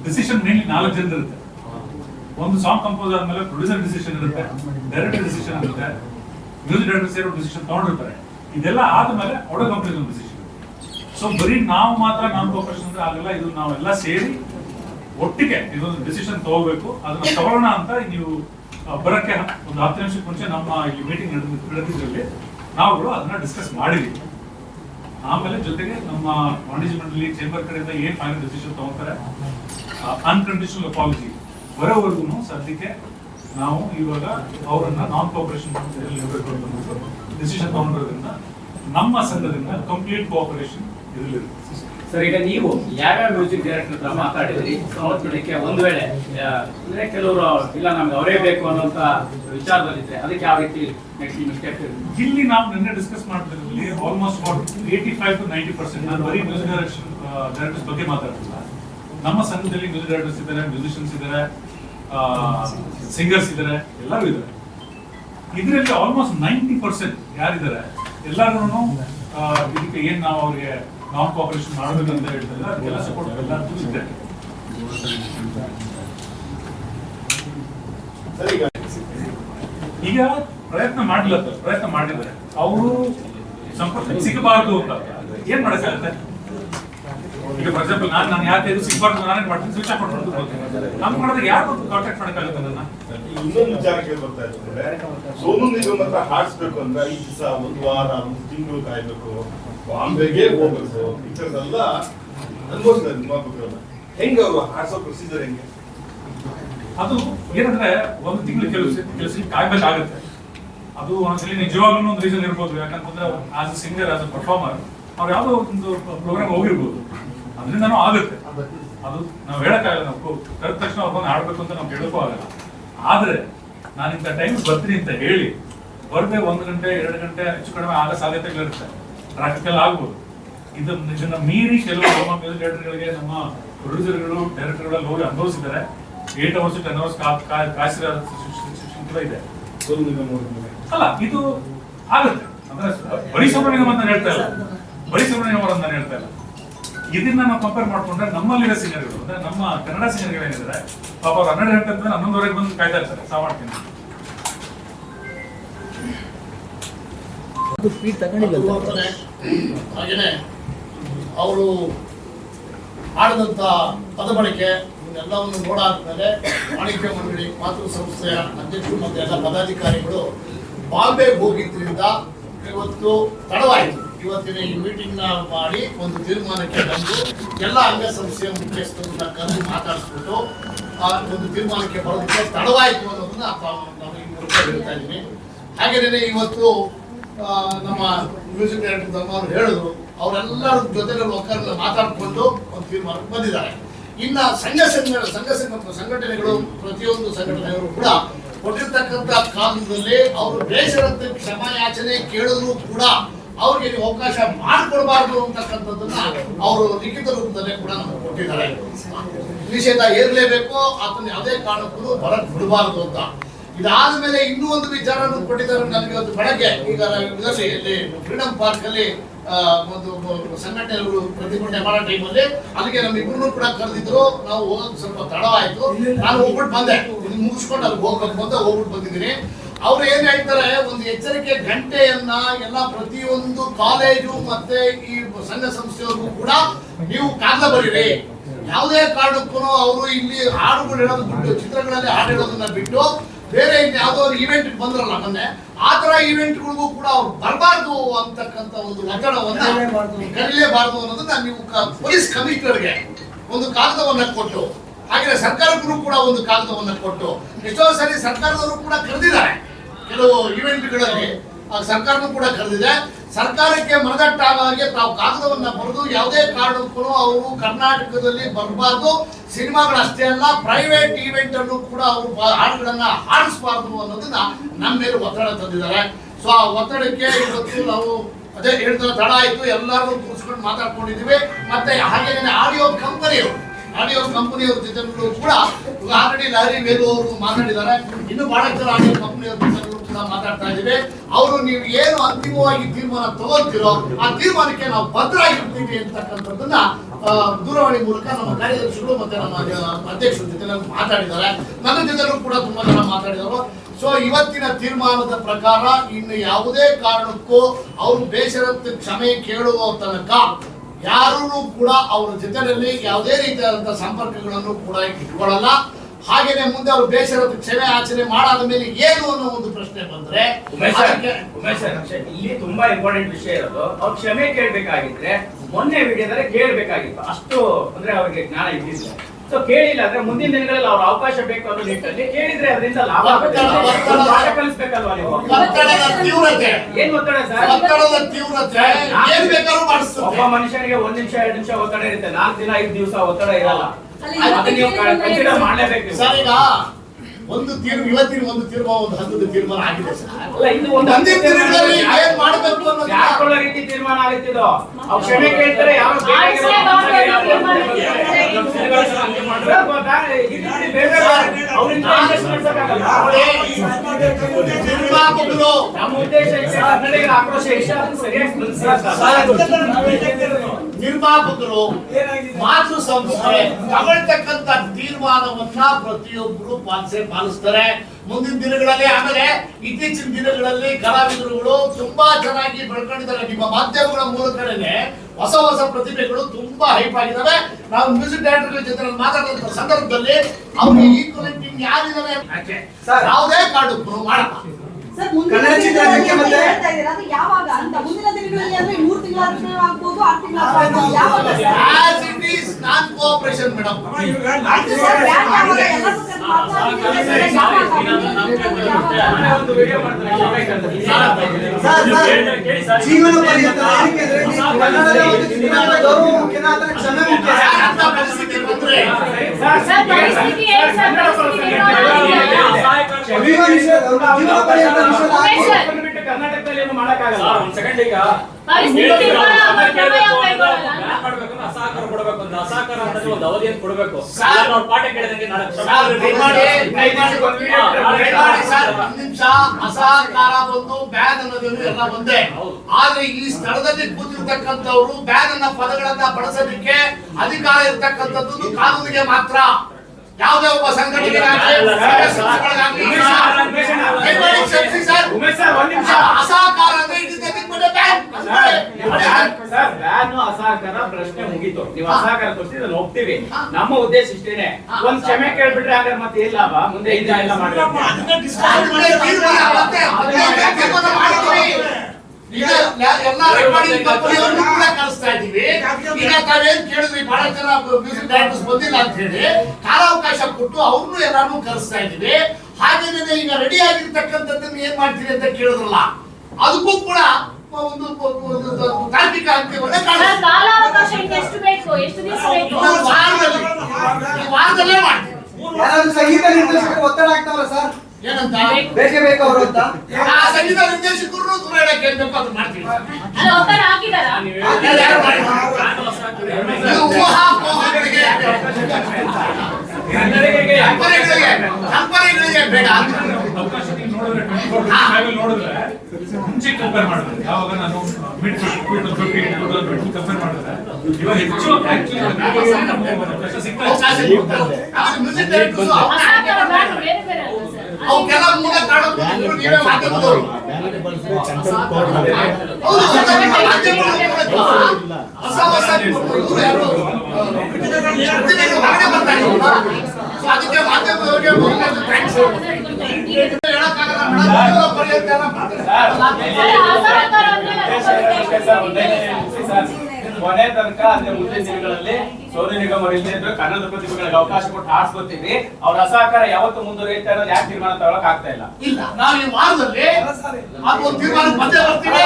ಡಿಸಿಷನ್ ಮೇನ್ಲಿ ನಾಲ್ಕು ಜನ ಇರುತ್ತೆ. ಒಂದು ಸಾಂಗ್ ಕಂಪೋಸ್ ಆದ್ಮೇಲೆ ಪ್ರೊಡ್ಯೂಸರ್ ಡಿಸಿಷನ್ ಇರುತ್ತೆ ಡೈರೆಕ್ಟರ್ ಡಿಸಿಷನ್ ಇರುತ್ತೆ ಮ್ಯೂಸಿಕ್ ಡೈರೆಕ್ಟರ್ ಸೇರಿ ಡಿಸಿಷನ್ ತಗೊಂಡಿರ್ತಾರೆ. ಇದೆಲ್ಲ ಆದ್ಮೇಲೆ ಆಡಿಯೋ ಕಂಪ್ನಿ ಡಿಸಿಷನ್ ಸೊ ಬರೀ ನಾವು ಮಾತ್ರ ನಾನ್ ಕೋಪರೇಷನ್ ಆಗಲ್ಲ. ಇದು ನಾವೆಲ್ಲ ಸೇರಿ ಒಟ್ಟಿಗೆ ಇದೊಂದು ಡಿಸಿಷನ್ ತಗೋಬೇಕು. ಅದನ್ನ ತಗೊಳ್ಳೋಣ ಅಂತ ನೀವು ಬರಕ್ಕೆ ಒಂದು ಹತ್ತು ನಿಮಿಷಕ್ಕೆ ಮುಂಚೆ ನಮ್ಮ ಇಲ್ಲಿ ಮೀಟಿಂಗ್ ನಡೆದಿದ್ರಲ್ಲಿ ನಾವುಗಳು ಅದನ್ನ ಡಿಸ್ಕಸ್ ಮಾಡಿದ್ವಿ. ಆಮೇಲೆ ಜೊತೆಗೆ ನಮ್ಮ ವಾಣಿಜ್ಯ ಮಂಡಳಿ ಚೇಂಬರ್ ಕಡೆಯಿಂದ ಏನ್ ಫೈನಲ್ ಡಿಸಿಷನ್ ತಗೋತಾರೆ? ಅನ್ಕಂಡೀಷನಲ್ ಅಪಾಲಜಿ ಬರೋವರೆಗೂ ಸದ್ಯಕ್ಕೆ ನಾವು ಇವಾಗ ಅವರನ್ನ ನಾನ್ ಕೋಪರೇಷನ್ ಡಿಸಿಷನ್ ತಗೊಂಡಿರೋದ್ರಿಂದ ನಮ್ಮ ಸಂಘದಿಂದ ಕಂಪ್ಲೀಟ್ ಇರಲಿರುತ್ತೆ ಸರ್, ಈಗ ನೀವು ಯಾವ್ಯಾವ ಮ್ಯೂಸಿಕ್ ಡೈರೆಕ್ಟರ್ ಹತ್ರ ಮಾತಾಡಿದ್ರಿ? ಸಮರ್ಪಣೆಗೆ ಒಂದು ವೇಳೆ ಅಂದ್ರೆ ಕೆಲವರು, ಇಲ್ಲ, ನಮ್ಗೆ ಅವರೇ ಬೇಕು ಅನ್ನೋಂತ ವಿಚಾರದಲ್ಲಿದ್ರೆ ಅದಕ್ಕೆ ಯಾವ ರೀತಿ ನೆಕ್ಸ್ಟ್ ಇಲ್ಲಿ ನಾವು ನಿನ್ನೆ discuss ಮಾಡಿದ್ರಲ್ಲಿ almost about eighty five to ninety percent ನಾನು ಬರೀ ಮ್ಯೂಸಿಕ್ ಡೈರೆಕ್ಷನ್ ಡೈರೆಕ್ಟರ್ಸ್ ಬಗ್ಗೆ ಮಾತಾಡ್ತಿಲ್ಲ ನಮ್ಮ ಸಂಘದಲ್ಲಿ ಮ್ಯೂಸಿಕ್ ಡೈರೆಕ್ಟರ್ಸ್ ಇದ್ದಾರೆ ಮ್ಯೂಸಿಷಿಯನ್ಸ್ ಇದ್ದಾರೆ ಸಿಂಗರ್ಸ್ ಇದ್ದಾರೆ, ಎಲ್ಲರೂ ಇದ್ದಾರೆ. ಇದರಲ್ಲಿ ಆಲ್ಮೋಸ್ಟ್ ನೈಂಟಿ ಪರ್ಸೆಂಟ್ ಯಾರಿದ್ದಾರೆ? ಎಲ್ಲರೂ ಇದಕ್ಕೆ ಏನ್ ನಾವು ಅವ್ರಿಗೆ ನಾನ್ ಕೋಆಪರೇಷನ್ ಮಾಡಬೇಕಂತ ಹೇಳ್ತಾರೆ. ಅದಕ್ಕೆಲ್ಲ ಸಪೋರ್ಟ್ ಎಲ್ಲರಿಗೂ ಇದೆ. ಈಗ ಪ್ರಯತ್ನ ಮಾಡಿಲ್ಲ ಪ್ರಯತ್ನ ಮಾಡಿದ್ದಾರೆ. ಅವರು ಸಂಪರ್ಕ ಸಿಗಬಾರದು ಅಂತ. ಏನ್ ಮಾಡಕ್ಕಾಗತ್ತೆ ಈಗ ಫಾರ್ ಎಕ್ಸಾಂಪಲ್ ನಾನು ನಾನು ಯಾಕೆ ಇದು ಸಿಗ್ಬಾರ್ದು ನಾನೇ ಮಾಡ್ತೀನಿ ಸ್ವಿಚ್ ಆಫ್ ಮಾಡ್ಬೋದು ನಮ್ಗೆ ನಮ್ ಮಾಡೋದಕ್ಕೆ ಯಾರು ಕಾಂಟ್ಯಾಕ್ಟ್ ಮಾಡಕ್ಕಾಗತ್ತೆ ನನ್ನ ಇನ್ನೊಂದು ವಿಚಾರಕ್ಕೆ ಬರ್ತಾ ಇದ್ದಾರೆ ಸೋನು ನಿಗಮ್ ಹತ್ರ ಹಾಡ್ಸ್ಬೇಕು ಅಂದ್ರೆ ಐದು ದಿವಸ ಒಂದು ವಾರ, ಒಂದು ತಿಂಗಳು ಕಾಯ್ಬೇಕು. ಬಾಂಬೆಗೆ ಹೋಗ್ಬೇಕು ಥರದ್ದೆಲ್ಲ ನಿಮ್ಮ ನಿರ್ಮಾಪಕರನ್ನ ಹೆಂಗೆ ಅವರು ಹಾಡ್ಸೋ ಪ್ರೊಸೀಜರ್ ಹೆಂಗೆ ಅದು ಏನಂದ್ರೆ ಒಂದು ತಿಂಗಳು ಕೆಲಸ, ಕೆಲಸಕ್ಕೆ ಕಾಯ್ಬೇಕಾಗುತ್ತೆ ಅದು ಒಂದ್ಸಲಿ ನಿಜವಾಗ್ಲೂ ಒಂದು ರೀಸನ್ ಇರ್ಬೋದು ಯಾಕಂತಂದ್ರೆ as a singer as a performer ಅವ್ರು ಯಾವುದೋ ಒಂದು ಪ್ರೋಗ್ರಾಮ್ ಹೋಗಿರ್ಬೋದು. ಅದರಿಂದನೂ ಆಗುತ್ತೆ. ಅದು ನಾವು ಹೇಳಕ್ಕಾಗಲ್ಲ, ನಾವು ಕರೆದ ತಕ್ಷಣ ಅವ್ರು ಬಂದು ಆಡ್ಬೇಕು ಅಂತ ನಾವು ಹೇಳಕ್ಕೂ ಆಗಲ್ಲ. ಆದ್ರೆ ನಾನು ಇಂಥ ಟೈಮ್ ಬರ್ತೀನಿ ಅಂತ ಹೇಳಿ, ಬರದೆ ಒಂದು ಗಂಟೆ, ಎರಡು ಗಂಟೆ ಹೆಚ್ಚು ಕಡಿಮೆ ಆಗೋ ಸಾಧ್ಯತೆಗಳಿರುತ್ತೆ. ಎಲ್ಲ ಆಗ್ಬೋದು. ಇದನ್ನ ಇದನ್ನ ಮೀರಿ ಕೆಲವು ನಮ್ಮ ನಮ್ಮ ಪ್ರೊಡ್ಯೂಸರ್ಗಳು ಡೈರೆಕ್ಟರ್ಗಳಲ್ಲಿ ಹೋಗಿ ಅನುಭವಿಸಿದ್ದಾರೆ. ಏಟ್ ಅವರ್ಸ್ ಟೆನ್ ಅವರ್ಸ್ ಕಾಯಿಸಿರೋ ಕೂಡ ಇದೆ. ಅಲ್ಲ, ಇದು ಆಗುತ್ತೆ. ಅಂದ್ರೆ ಬರೀ ಸುಬ್ರಹ್ಮಣ್ಯಂ ಅಂತ ಹೇಳ್ತಾ ಇಲ್ಲ. ಬರೀ ಸುಬ್ರಹ್ಮಣ್ಯಂ ಅಂತ ಹೇಳ್ತಾ ಇಲ್ಲ. ಇದನ್ನ ನಾವು ಕಂಪೇರ್ ಮಾಡ್ಕೊಂಡ್ರೆ ನಮ್ಮಲ್ಲಿರೋ ಸಿಂಗರ್ಗಳು ಅಂದ್ರೆ ನಮ್ಮ ಕನ್ನಡ ಸಿಂಗರ್ಗಳು ಏನಿದ್ದಾರೆ ಪಾಪ ಕನ್ನಡ ಹನ್ನೆರಡು ಗಂಟೆ ಹನ್ನೊಂದುವರೆಗೆ ಬಂದು ಕಾಯ್ತಾ ಇರ್ತಾರೆ. ಸಾ ಹಾಗೇನೆ ಅವರು ಆಡಿದಂತ ಪದ ಬಳಕೆ ಇವನ್ನೆಲ್ಲವನ್ನು ನೋಡಾದ್ಮೇಲೆ ವಾಣಿಜ್ಯ ಮಂಡಳಿ ಮಾತೃ ಸಂಸ್ಥೆಯ ಅಧ್ಯಕ್ಷರು ಮತ್ತು ಎಲ್ಲ ಪದಾಧಿಕಾರಿಗಳು ಬಾಂಬೆಗೆ ಹೋಗಿದ್ದರಿಂದ ಇವತ್ತು ತಡವಾಯಿತು. ಇವತ್ತಿನ ಈ ಮೀಟಿಂಗ್ನ ಮಾಡಿ ಒಂದು ತೀರ್ಮಾನಕ್ಕೆ ಬಂದು ಎಲ್ಲ ಅಂಗಸಂಸ್ಥೆಯ ಮುಖ್ಯಸ್ಥರನ್ನ ಕರೆದು ಮಾತಾಡಿಸ್ಬಿಟ್ಟು, ಆ ಒಂದು ತೀರ್ಮಾನಕ್ಕೆ ಬರೋದಕ್ಕೆ ತಡವಾಯಿತು ಅನ್ನೋದನ್ನ ನಾನು ಈ ಹೇಳ್ತಾ ಇದ್ದೀನಿ ಹಾಗೇನೆ ಇವತ್ತು ನಮ್ಮ ಮ್ಯೂಸಿಕ್ ಡೈರೆಕ್ಟರ್ ಧರ್ಮವ್ರು ಹೇಳಿದ್ರು ಅವರೆಲ್ಲರ ಜೊತೆಗೆ ಒಕ್ಕರಲ್ಲಿ ಮಾತಾಡಿಕೊಂಡು ಒಂದು ತೀರ್ಮಾನಕ್ಕೆ ಬಂದಿದ್ದಾರೆ. ಇನ್ನ ಸಂಘ ಸಂಘಗಳ ಸಂಘ ಸಂಘ ಸಂಘಟನೆಗಳು, ಪ್ರತಿಯೊಂದು ಸಂಘಟನೆಯವರು ಕೂಡ ಕೊಟ್ಟಿರ್ತಕ್ಕಂಥ ಕಾಲದಲ್ಲಿ ಅವರು ಬೇಸರಂತೆ ಕ್ಷಮಾಯಾಚನೆ ಕೇಳಿದ್ರು ಕೂಡ ಅವ್ರಿಗೆ ಅವಕಾಶ ಮಾಡಿಕೊಡ್ಬಾರ್ದು ಅಂತಕ್ಕಂಥದ್ದನ್ನ ಅವರು ಲಿಖಿತ ರೂಪದಲ್ಲೇ ಕೂಡ ನಮಗೆ ಕೊಟ್ಟಿದ್ದಾರೆ. ನಿಷೇಧ ಏರ್ಲೇಬೇಕು ಅದನ್ನ ಯಾವುದೇ ಕಾರಣಕ್ಕೂ ಬರಕ್ ಬಿಡಬಾರ್ದು ಅಂತ. ಇದಾದ ಮೇಲೆ ಇನ್ನೂ ಒಂದು ವಿಚಾರ ಕೊಟ್ಟಿದ್ದಾರೆ ನನಗೆ ಒಂದು ಬೆಳಗ್ಗೆ. ಈಗ ಇದರಲ್ಲಿ ಇಲ್ಲಿ ಫ್ರೀಡಂ ಪಾರ್ಕ್ ಅಲ್ಲಿ ಒಂದು ಸಂಘಟನೆ ಪ್ರತಿಭಟನೆ ಮಾಡೋ ಟೈಮಲ್ಲಿ ಅಲ್ಲಿಗೆ ನಮ್ಮ ಕೂಡ ಕರೆದಿದ್ರು. ನಾವು ಹೋಗೋದು ಸ್ವಲ್ಪ ತಡವಾಯ್ತು. ನಾನು ಹೋಗ್ಬಿಟ್ಟು ಬಂದೆ. ಮುಗಿಸ್ಕೊಂಡು ಅಲ್ಲಿ ಹೋಗ್ಬೇಕು ಅಂತ ಹೋಗ್ಬಿಟ್ಟು ಬಂದಿದ್ದೀನಿ. ಅವ್ರು ಏನ್ ಹೇಳ್ತಾರೆ, ಒಂದು ಎಚ್ಚರಿಕೆ ಗಂಟೆಯನ್ನ ಎಲ್ಲ ಪ್ರತಿಯೊಂದು ಕಾಲೇಜು ಮತ್ತೆ ಈ ಸಂಘ ಸಂಸ್ಥೆಯವ್ರಿಗೂ ಕೂಡ ನೀವು ಕಾಗದ ಬರೀರಿ. ಯಾವುದೇ ಕಾರಣಕ್ಕೂ ಅವರು ಇಲ್ಲಿ ಹಾಡುಗಳು ಹೇಳೋದು ಬಿಟ್ಟು, ಚಿತ್ರಗಳಲ್ಲಿ ಹಾಡು ಹೇಳೋದನ್ನ ಬಿಟ್ಟು ಬೇರೆ ಯಾವುದೋ ಒಂದು ಈವೆಂಟ್ ಬಂದ್ರಲ್ಲ ಮೊನ್ನೆ ಆ ತರ ಈವೆಂಟ್ಗಳಿಗೂ ಕೂಡ ಅವ್ರು ಬರಬಾರ್ದು ಅಂತಕ್ಕಂಥ ಒಂದು ಒತ್ತಡವನ್ನ ಕರೀಲೇಬಾರ್ದು ಅನ್ನೋದನ್ನ ನೀವು ಪೊಲೀಸ್ ಕಮಿಷನರ್ಗೆ ಒಂದು ಕಾಗದವನ್ನ ಕೊಟ್ಟು ಹಾಗೆ ಸರ್ಕಾರಕ್ಕೂ ಕೂಡ ಒಂದು ಕಾಗದವನ್ನ ಕೊಟ್ಟು ಎಷ್ಟೋ ಸರಿ ಸರ್ಕಾರದವರು ಕೂಡ ಕರೆದಿದ್ದಾರೆ. ಕೆಲವು ಈವೆಂಟ್ಗಳಲ್ಲಿ ಸರ್ಕಾರನೂ ಕೂಡ ಕರೆದಿದೆ. ಸರ್ಕಾರಕ್ಕೆ ಮನದಟ್ಟಾಗ ಹಾಗೆ ತಾವು ಕಾಗದವನ್ನ ಬರೆದು ಯಾವುದೇ ಕಾರಣಕ್ಕೂ ಅವರು ಕರ್ನಾಟಕದಲ್ಲಿ ಬರಬಾರ್ದು. ಸಿನಿಮಾಗಳಷ್ಟೇ ಅಲ್ಲ ಪ್ರೈವೇಟ್ ಈವೆಂಟ್ ಅನ್ನು ಕೂಡ ಅವರು ಹಾಡುಗಳನ್ನ ಹಾಡಿಸಬಾರ್ದು ಅನ್ನೋದನ್ನ ನಮ್ಮ ಮೇಲೆ ಒತ್ತಡ ತಂದಿದ್ದಾರೆ. ಸೊ ಆ ಒತ್ತಡಕ್ಕೆ ಇವತ್ತು ನಾವು ಅದೇ ಹೇಳ್ತಾರೆ ತಡ ಆಯ್ತು, ಎಲ್ಲರೂ ಕೂರಿಸ್ಕೊಂಡು ಮಾತಾಡ್ಕೊಂಡಿದೀವಿ ಮತ್ತೆ ಹಾಗೇನೆ ಆಡಿಯೋ ಕಂಪನಿಯವರು ಆಡಿಯೋ ಕಂಪನಿಯವ್ರ ಜೊತೆ ಕೂಡ ಆಲ್ರೆಡಿ ಲಹರಿ ಮೇಲು ಅವರು ಮಾತಾಡಿದ್ದಾರೆ. ಇನ್ನು ಬಹಳಷ್ಟು ಜನ ಆಡಿಯೋ ಕಂಪನಿಯವ್ರ ಜೊತೆ ಕೂಡ ಮಾತಾಡ್ತಾ ಇದ್ದೀವಿ. ಅವರು ನೀವು ಏನು ಅಂತಿಮವಾಗಿ ತೀರ್ಮಾನ ತಗೋತೀರೋ ಆ ತೀರ್ಮಾನಕ್ಕೆ ನಾವು ಭದ್ರಾಗಿರ್ತೀವಿ ಅಂತಕ್ಕಂಥದ್ದನ್ನ ದೂರವಾಣಿ ಮೂಲಕ ನಮ್ಮ ಕಾರ್ಯದರ್ಶಿಗಳು ಮತ್ತೆ ನಮ್ಮ ಅಧ್ಯ- ಅಧ್ಯಕ್ಷರ ಜೊತೆ ಮಾತಾಡಿದ್ದಾರೆ. ನನ್ನ ಜೊತೆಲೂ ಕೂಡ ತುಂಬಾ ಜನ ಮಾತಾಡಿದರು ಸೊ ಇವತ್ತಿನ ತೀರ್ಮಾನದ ಪ್ರಕಾರ ಇನ್ನು ಯಾವುದೇ ಕಾರಣಕ್ಕೂ ಅವರು ಬೇಸರತ್ತು ಕ್ಷಮೆ ಕೇಳುವ ತನಕ ಯಾರೂ ಕೂಡ ಅವರ ಜೊತೆಯಲ್ಲಿ ಯಾವುದೇ ರೀತಿಯಾದಂತಹ ಸಂಪರ್ಕಗಳನ್ನು ಕೂಡ ಇಟ್ಕೊಳ್ಳಲ್ಲ ಹಾಗೇನೆ ಮುಂದೆ ಅವರು ಬೇಸರದ ಕ್ಷಮೆ ಆಚರಣೆ ಮಾಡಾದ ಮೇಲೆ ಏನು ಅನ್ನೋ ಒಂದು ಪ್ರಶ್ನೆ ಬಂದ್ರೆ ಇಲ್ಲಿ ತುಂಬಾ ಇಂಪಾರ್ಟೆಂಟ್ ವಿಷಯ ಇರೋದು. ಅವ್ರು ಕ್ಷಮೆ ಕೇಳ್ಬೇಕಾಗಿದ್ರೆ ಮೊನ್ನೆ ವಿಡಿಯೋದಲ್ಲಿ ಕೇಳ್ಬೇಕಾಗಿತ್ತು. ಅಷ್ಟು ಅಂದ್ರೆ ಅವ್ರಿಗೆ ಜ್ಞಾನ ಇದ್ದಿಲ್ಲ. ಸೊ ಕೇಳಿಲ್ಲ ಅಂದ್ರೆ ಮುಂದಿನ ದಿನಗಳಲ್ಲಿ ಅವ್ರ ಅವಕಾಶ ಬೇಕು ಅನ್ನೋ ನಿಟ್ಟಲ್ಲಿ ಕೇಳಿದ್ರೆ ಅದರಿಂದ ಲಾಭ ಕಲಿಸ್ಬೇಕಲ್ವಾ ನೀವು ಒತ್ತಡದ ತೀವ್ರತೆ ಏನ್ ಒತ್ತಡ ಸರ್ ಒತ್ತಡದ ತೀವ್ರತೆ ಏನ್ ಬೇಕಾದ್ರೂ ಒಬ್ಬ ಮನುಷ್ಯನಿಗೆ ಒಂದ್ ನಿಮಿಷ ಎರಡು ನಿಮಿಷ ಒತ್ತಡ ಇರುತ್ತೆ ನಾಲ್ಕು ದಿನ ಐದು ದಿವಸ ಒತ್ತಡ ಇರಲ್ಲ ಅದನ್ನ ನೀವು ಕನ್ಸಿಡರ್ ಮಾಡ್ಲೇಬೇಕು ಸರ್ ಈಗ ಒಂದು ತೀರ್ಮ ಇವತ್ತಿನ ಒಂದು ತೀರ್ಮಾನ ಒಂದು ಹಂತದ ತೀರ್ಮಾನ ಆಗಿದೆ ಮುಂದಿನ ದಿನಗಳಲ್ಲಿ ಏನ್ ಮಾಡ್ಬೇಕು ಯಾಕೊಳ್ಳೋ ರೀತಿ ತೀರ್ಮಾನ ಅವ್ರು ಕ್ಷಮೆ ಕೇಳ್ತಾರೆ ಯಾರು ನಮ್ಮ ಉದ್ದೇಶ ಆಕ್ರೋಶ ಇಷ್ಟ ಸರಿಯಾಗಿ. ನಿರ್ಮಾಪಕರು ಮಾತೃ ಸಂಸ್ಥೆ ತಗೊಳ್ತಕ್ಕಂತ ತೀರ್ಮಾನವನ್ನ ಪ್ರತಿಯೊಬ್ಬರು ಪಾಲಿಸೆ ಪಾಲಿಸ್ತಾರೆ. ಮುಂದಿನ ದಿನಗಳಲ್ಲಿ ಆಮೇಲೆ ಇತ್ತೀಚಿನ ದಿನಗಳಲ್ಲಿ ಕಲಾವಿದರುಗಳು ತುಂಬಾ ಚೆನ್ನಾಗಿ ಬೆಳ್ಕೊಂಡಿದ್ದಾರೆ. ನಿಮ್ಮ ಮಾಧ್ಯಮಗಳ ಮೂಲಕನೇ ಹೊಸ ಹೊಸ ಪ್ರತಿಭೆಗಳು ತುಂಬಾ ಹೈಪ್ ಆಗಿದಾವೆ. ನಾವು ಮ್ಯೂಸಿಕ್ ಡೈರೆಕ್ಟರ್ ಜೊತೆ ಮಾತಾಡುವಂತ ಸಂದರ್ಭದಲ್ಲಿ ಅವ್ರಿಗೆ ಈಕ್ವಲೆಂಟಿಂಗ್ ಯಾರಿದ್ದಾರೆ? ಸರ್. ಯಾವುದೇ ಕಾರಣಕ್ಕೂ ಮಾಡಲ್ಲ. ಸರ್ ಮುಂದಿನ ಕನ್ನಡ ಮತ್ತೆ- ಹೇಳ್ತಾ ಇದ್ದೀರಾ, ಅದು ಯಾವಾಗ ಅಂತ? ಮುಂದಿನ ದಿನಗಳಲ್ಲಿ ಅಂದ್ರೆ ಮೂರು ತಿಂಗಳಾದ್ರೂ ಆಗ್ಬೋದು ಆರು ತಿಂಗಳಾದ್ರೂ ಆಗ್ಬೋದು ಯಾವಾಗ sir? As it is non cooperation madam ಅದು ಸರ್ ಬ್ಯಾನ್ ಯಾವಾಗ ಎಲ್ಲರೂ ಕರ್ದು ಮಾತಾಡ್ತಿದ್ದಾರೆ, ಯಾವಾಗ? ನಾನೇ ಒಂದು ವಿಡಿಯೋ ಮಾಡ್ತೀನಿ ಕ್ಷಮೆ ಕೇಳ್ತೀನಿ. ಸರ್, ಸರ್, ಜೀವನ ಪರ್ಯಂತ ಏನಕ್ಕೆ ಅಂದ್ರೆ ನೀವು ಕನ್ನಡದ ಒಂದು ಸಿನಿಮಾದ ಗೌರವ ಮುಖ್ಯನ ಅಥವಾ ಕ್ಷಮೆ ಮುಖ್ಯ ಅಂತ ಪರಿಸ್ಥಿತಿ ಬಂದ್ರೆ ಸರ್ ಪರಿಸ್ಥಿತಿ ಏನ್ ಮಾಡಕ್ಕಾಗಲ್ಲ. ಒಂದ್ ಸೆಕೆಂಡ್ ಈಗ. ಅಸಹಕಾರ ಕೊಡ್ಬೇಕು ಅಂದ್ರೆ ಅಸಹಕಾರ ಒಂದು ಕೊಡ್ಬೇಕು. ಪಾಠ ಕೇಳಿದಂಗೆ ನಿಮಿಷ ಅಸಹಕಾರ ಬ್ಯಾನ್ ಅನ್ನೋದೇನು ಎಲ್ಲ. ಆದ್ರೆ ಈ ಸ್ಥಳದಲ್ಲಿ ಕೂತಿರ್ತಕ್ಕಂಥವ್ರು ಬ್ಯಾನ್ ಅನ್ನ ಪದಗಳನ್ನ ಬಳಸಲಿಕ್ಕೆ ಅಧಿಕಾರ ಇರ್ತಕ್ಕಂಥದ್ದು ಕಾನೂನಿಗೆ ಮಾತ್ರ. ಯಾವುದೇ ಒಬ್ಬ ಸಂಘಟನೆ ಅಸಹಕಾರ ಅಸಹಕಾರ ಪ್ರಶ್ನೆ ಮುಗೀತು. ನೀವು ಅಸಹಕಾರ ಇದನ್ನ ಒಪ್ತೀವಿ. ನಮ್ಮ ಉದ್ದೇಶ ಇಷ್ಟೇನೆ. ಒಂದ್ ಕ್ಷಮೆ ಕೇಳ್ಬಿಟ್ರೆ ಹಾಗಾದ್ರೆ ಮತ್ತೆ ಇಲ್ಲ ಮುಂದೆ ಇದ್ದ ಎಲ್ಲ ಮಾಡ್ತೀವಿ. ಈಗ ಲ- ಎಲ್ಲಾ ರೆಕಾರ್ಡಿಂಗ್ ಕಂಪನಿಯವ್ರನ್ನು ಕೂಡ ಕಳಿಸ್ತಾ ಇದೀವಿ ಈಗ ತಾವೇನ್ ಕೇಳಿದ್ರಿ ಬಹಳ ಜನ ಮ್ಯೂಸಿಕ್ ಡೈರೆಕ್ಟರ್ಸ್ ಬಂದಿಲ್ಲ ಅಂತ ಹೇಳಿ. ಕಾಲಾವಕಾಶ ಕೊಟ್ಟು ಅವ್ರನ್ನು ಎಲ್ಲಾರು ಕಳಿಸ್ತಾ ಇದೀವಿ ಹಾಗೆ ಈಗ ರೆಡಿ ಆಗಿರ್ತಕ್ಕಂಥದ್ದನ್ನ ಏನ್ ಮಾಡ್ತೀರಿ ಅಂತ ಕೇಳಿದ್ರಲ್ಲ ಅದಕ್ಕೂ ಕೂಡ ಒಂದು ತಾರ್ಕಿಕ ಅಂತ್ಯವನ್ನ ಕಾಲಾವಕಾಶ ಇನ್ನೆಷ್ಟು ಬೇಕು? ಎಷ್ಟು ದಿವಸ ಬೇಕು? ಇನ್ನೊಂದು ವಾರದಲ್ಲಿ ವಾರದಲ್ಲೇ ಮಾಡ್ತೀವಿ. ಸಂಗೀತ ಒತ್ತಡ ಆಗ್ತಾವಲ್ಲ ಸರ್? ಏನಂತ? ಬೇಕೇ. ಬೇಕು ಅವರು ಅಂತ. ಸಂಗೀತ ನಿರ್ದೇಶಕರು ದೂರ ಇಡಕ್ಕೆ ಏನ್ ಬೇಕೋ ಅದನ್ನ ಮಾಡ್ತೀವಿ. ಅಲ್ಲ ಒತ್ತಡ ಹಾಕಿದಾರಾ ನೀವು ಯಾರು ಯಾರು ಮಾಡಿದ್ರು? ಬ್ಯಾನ್ ಅಸಹಕಾರ ಇದು ಊಹಾಪೋಹಗಳಿಗೆ ಕನ್ನಡಿಗರಿಗೆ ಯಾಕೆ ಕಂಪನಿಗಳಿಗೆ ಕಂಪನಿಗಳಿಗೆ ಬೇಡ. ನೀವು ನೋಡಿದ್ರೆ 24 5 ನೋಡಿದ್ರೆ ಮುಂಚೆ ಕಂಪೇರ್ ಮಾಡಿದ್ರೆ. ಯಾವಾಗ ನಾನು ಮಿಡ್ ಫಿಫ್ಟಿ ಕಂಪೇರ್ ಮಾಡಿದ್ರೆ ಇವಾಗ ಹೆಚ್ಚು ಮಾಧ್ಯಮದವರು ಹೊಸ ಹೊಸ ಇವ್ರು ಯಾರು? ಪ್ರತಿನಿಧಿಗಳು ಹೊರಗಡೆ ಬರ್ತಾ ಇದ್ದಾರೆ. ಅದಕ್ಕೆ ಮಾಧ್ಯಮದವರಿಗೆ ಮೊದಲನೇ Claro, claro, claro. ಕೊನೆ ತನಕ ಅಂದ್ರೆ ಮುಂದಿನ ದಿನಗಳಲ್ಲಿ ಸೌರ್ಯ ನಿಗಮ ಇಲ್ಲದೆ ಇದ್ರು ಕನ್ನಡ ಪ್ರತಿಭೆಗಳಿಗೆ ಅವಕಾಶ ಕೊಟ್ಟು ಆಡ್ಸ್ಕೊತೀವಿ ಅವ್ರ ಅಸಹಕಾರ ಯಾವತ್ತು ಮುಂದುವರಿಯುತ್ತೆ ಅನ್ನೋದು ಯಾಕೆ ತೀರ್ಮಾನ ತಗೊಳಕ್ ಆಗ್ತಾ ಇಲ್ಲ? ಇಲ್ಲ. ನಾವು ಈ ವಾರದಲ್ಲಿ ಒಂದು ತೀರ್ಮಾನ ಬಂದೇ ಬರ್ತೀವಿ.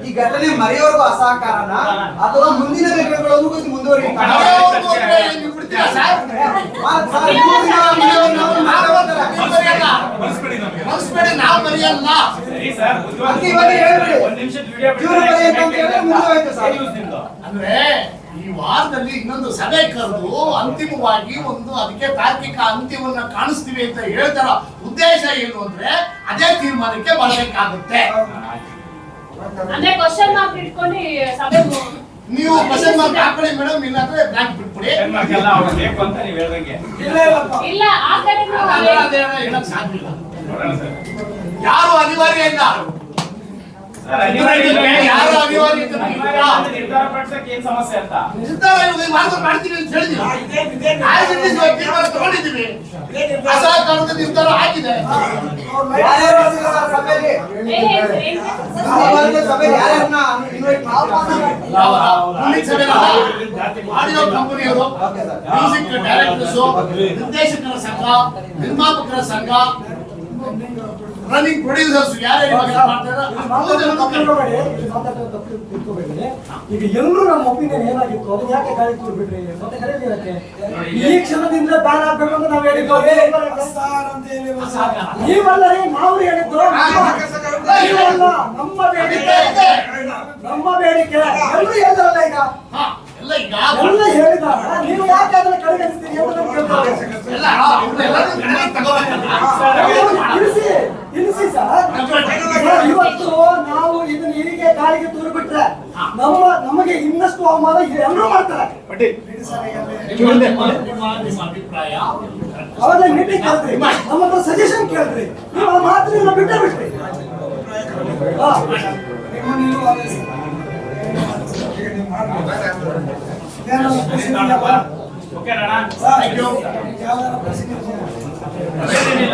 ಈ ಘಟನೆ ಮರೆಯೋರ್ಗು ಅಸಹಕಾರನ? ಅಥವಾ ಮುಂದಿನ ಘಟನೆಗಳವರೆಗೂ ಮುಂದುವರಿಯುತ್ತಾ? ನಾವು ಮರೆಯಲ್ಲ. ಹೇಳ್ಬಿಡಿ. ವಿಡಿಯೋ ಇವ್ರು ಬರೆಯುತ್ತೆ ಅಂತ ಹೇಳಿದ್ರೆ ಮುಂದೆ ಸರ್. ಅಂದ್ರೆ ಈ ವಾರದಲ್ಲಿ ಇನ್ನೊಂದು ಸಭೆ ಕರೆದು ಅಂತಿಮವಾಗಿ ಒಂದು ಅದಕ್ಕೆ ತಾರ್ಕಿಕ ಅಂತ್ಯವನ್ನ ಕಾಣಿಸ್ತೀವಿ ಅಂತ ಹೇಳ್ತಾರ ಉದ್ದೇಶ ಏನು ಅಂದ್ರೆ ಅದೇ ತೀರ್ಮಾನಕ್ಕೆ ಬರಬೇಕಾಗುತ್ತೆ. ಅಂದ್ರೆ ಕ್ವಶನ್ ಮಾರ್ಕ್ ಇಟ್ಕೊಂಡು ಸಭೆ ನೀವು ಕ್ವಶನ್ ಮಾರ್ಕ್ ಹಾಕೊಳ್ಳಿ ಮೇಡಮ್ ಇಲ್ಲಾಂದ್ರೆ ಬ್ಲಾಕ್ ಬಿಟ್ಬಿಡಿ. ಎಲ್ಲ ಅವ್ರು ಬೇಕು ಅಂತ ನೀವ್ ಹೇಳ್ದಂಗೆ. ಇಲ್ಲ ಇಲ್ಲ ಆ ಕಡೆ ಹೇಳಕ್ ಸಾಧ್ಯ ಇಲ್ಲ. ಯಾರು ಅನಿವಾರ್ಯ ಇಲ್ಲ ಸರ್ ಅನಿವಾರ್ಯ ಇಲ್ಲ. ಯಾರು ಅನಿವಾರ್ಯ ಇಲ್ಲ. ಅನಿವಾರ್ಯ ಅಂದ್ರೆ ನಿರ್ಧಾರ ಪಡಿಸಕ್ಕೆ ಏನ್ ಸಮಸ್ಯೆ ಅಂತ? ನಿರ್ಧಾರ ಮಾಡ್ತೀವಿ ಅಂತ ಹೇಳಿದೀವಿ ತಗೊಂಡಿದ್ದೀವಿ. ಅಸಹಕಾರದ ನಿರ್ಧಾರ ಆಗಿದೆ ಆಡಿಯೋ ಕಂಪನಿಯವರು ಮ್ಯೂಸಿಕ್ ಡೈರೆಕ್ಟರ್ಸ್ ನಿರ್ದೇಶಕರ ಸಂಘ ನಿರ್ಮಾಪಕರ ಸಂಘ ರನ್ನಿಂಗ್ ಪ್ರೊಡ್ಯೂಸರ್ಸ್ ಈಗ ಎಲ್ಲರೂ ನಮ್ಮ ಒಪಿನಿಯನ್ ಏನಾಗಿತ್ತು ಅದನ್ನ ಯಾಕೆ ಗಾಳಿ ಬಿಡ್ರಿ ಮತ್ತೆ ಕರೆಯೋದಕ್ಕೆ ಈ ಕ್ಷಣದಿಂದ ಬ್ಯಾನ್ ಆಗ್ಬೇಕು ಅಂತ ನಾವ್ ಹೇಳಿದ್ದು. ನೀವಲ್ಲರಿ ನಾವು ಹೇಳಿದ್ರು ನೀವಲ್ಲ, ನಮ್ಮ ಬೇಡಿಕೆ. ನಮ್ಮ ಬೇಡಿಕೆ. ಎಲ್ಲರೂ ಹೇಳಿದ್ರಲ್ಲ ಈಗ. ಎಲ್ಲ ನೀವು ಯಾಕೆ ಅದನ್ನ ಕಡೆಗಣಿಸ್ತೀರಿ ಕೇಳ್ತಾರೆ. ಸರ್. ಸರ್, ಇವತ್ತು ನಾವು ಇದನ್ನ ಹೀಗೆ ಕಾಲಿಗೆ ತೂರು ಬಿಟ್ರೆ ನಮ್ಮ ನಮಗೆ ಇನ್ನಷ್ಟು ಅವಮಾನ ಎಲ್ಲರೂ ಮಾಡ್ತಾರೆ. ಅಭಿಪ್ರಾಯ. ಅವಾಗ ಮೀಟಿಂಗ್ ಕೇಳ್ತ್ರಿ ನಮ್ಮ ಹತ್ರ ಸಜೆಷನ್ ಕೇಳ್ತ್ರಿ ನೀವು ಆ ಮಾತನ್ನ ಬಿಟ್ಟೇ ಬಿಟ್ರಿ. ಹಾ.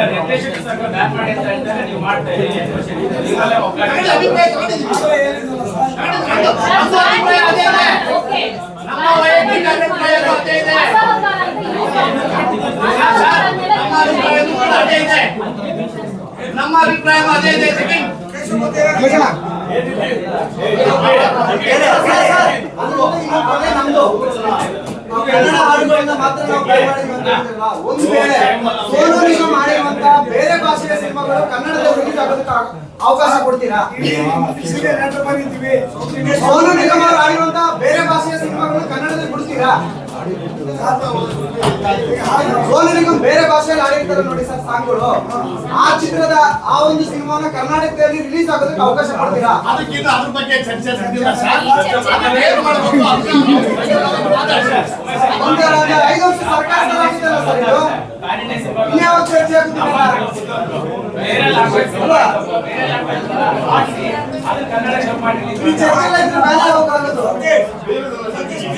ನಿರ್ದೇಶಕ ಸಂಘ ಬ್ಯಾನ್ ಮಾಡಿ ಅಂತ ಹೇಳ್ತಾರೆ ನೀವು ಮಾಡ್ತಾ ಇದ್ದೀರಿ ಈಗಲೇ ಒಗ್ಗಟ್ಟು. ಆಗಲೇ ಹೇಳಿದ್ನಲ್ಲ ಸರ್. ಸರ್, ಅಭಿಪ್ರಾಯ ಅದೇ ಇದೆ. ಓಕೆ. ನಮ್ಮ ವೈಯಕ್ತಿಕ ಅಭಿಪ್ರಾಯನೂ ಅದೇ ಇದೆ. ಅಸಹಕಾರ ಅಂತ ಇದೆ. ಅಸಹಕಾರ ಮೇಲೆ ನಮ್ಮ ಅಭಿಪ್ರಾಯವೂ ಕೂಡ ಅದೇ ಇದೆ ನಮ್ಮ ಅಭಿಪ್ರಾಯ ಅದೇ ಇದೆ ಕನ್ನಡ ಹಾಡುಗಳಿಂದ ಮಾತ್ರ ಒಂದು ವೇಳೆ ಬೇರೆ ಭಾಷೆಯ ಸಿನಿಮಾಗಳು ಕನ್ನಡದಲ್ಲಿ ರಿಲೀಸ್ ಅವಕಾಶ ಕೊಡ್ತೀರಾ ಸೋನು ನಿಗಮ್ ಅವರು ಬೇರೆ ಭಾಷೆಯ ಸಿನಿಮಾಗಳು ಕನ್ನಡದಲ್ಲಿ ಬಿಡ್ತೀರಾ? ಸೋನು ಬೇರೆ ಭಾಷೆಯಲ್ಲಿ ಆಡಿರ್ತಾರೆ ನೋಡಿ ಸರ್ ಸಾಂಗ್ಗಳು. ಆ ಚಿತ್ರದ ಆ ಒಂದು ಸಿನಿಮಾನ ಕರ್ನಾಟಕದಲ್ಲಿ ರಿಲೀಸ್ ಆಗೋದಕ್ಕೆ ಅವಕಾಶ ಮಾಡ್ತೀರಾ ಅದಕ್ಕಿಂತ ಅದ್ರ ಬಗ್ಗೆ ಚರ್ಚೆ ಐದು ವರ್ಷ ಸರ್ಕಾರ ಇನ್ಯಾವ ಚರ್ಚೆ ಆಗುತ್ತಿಲ್ಲ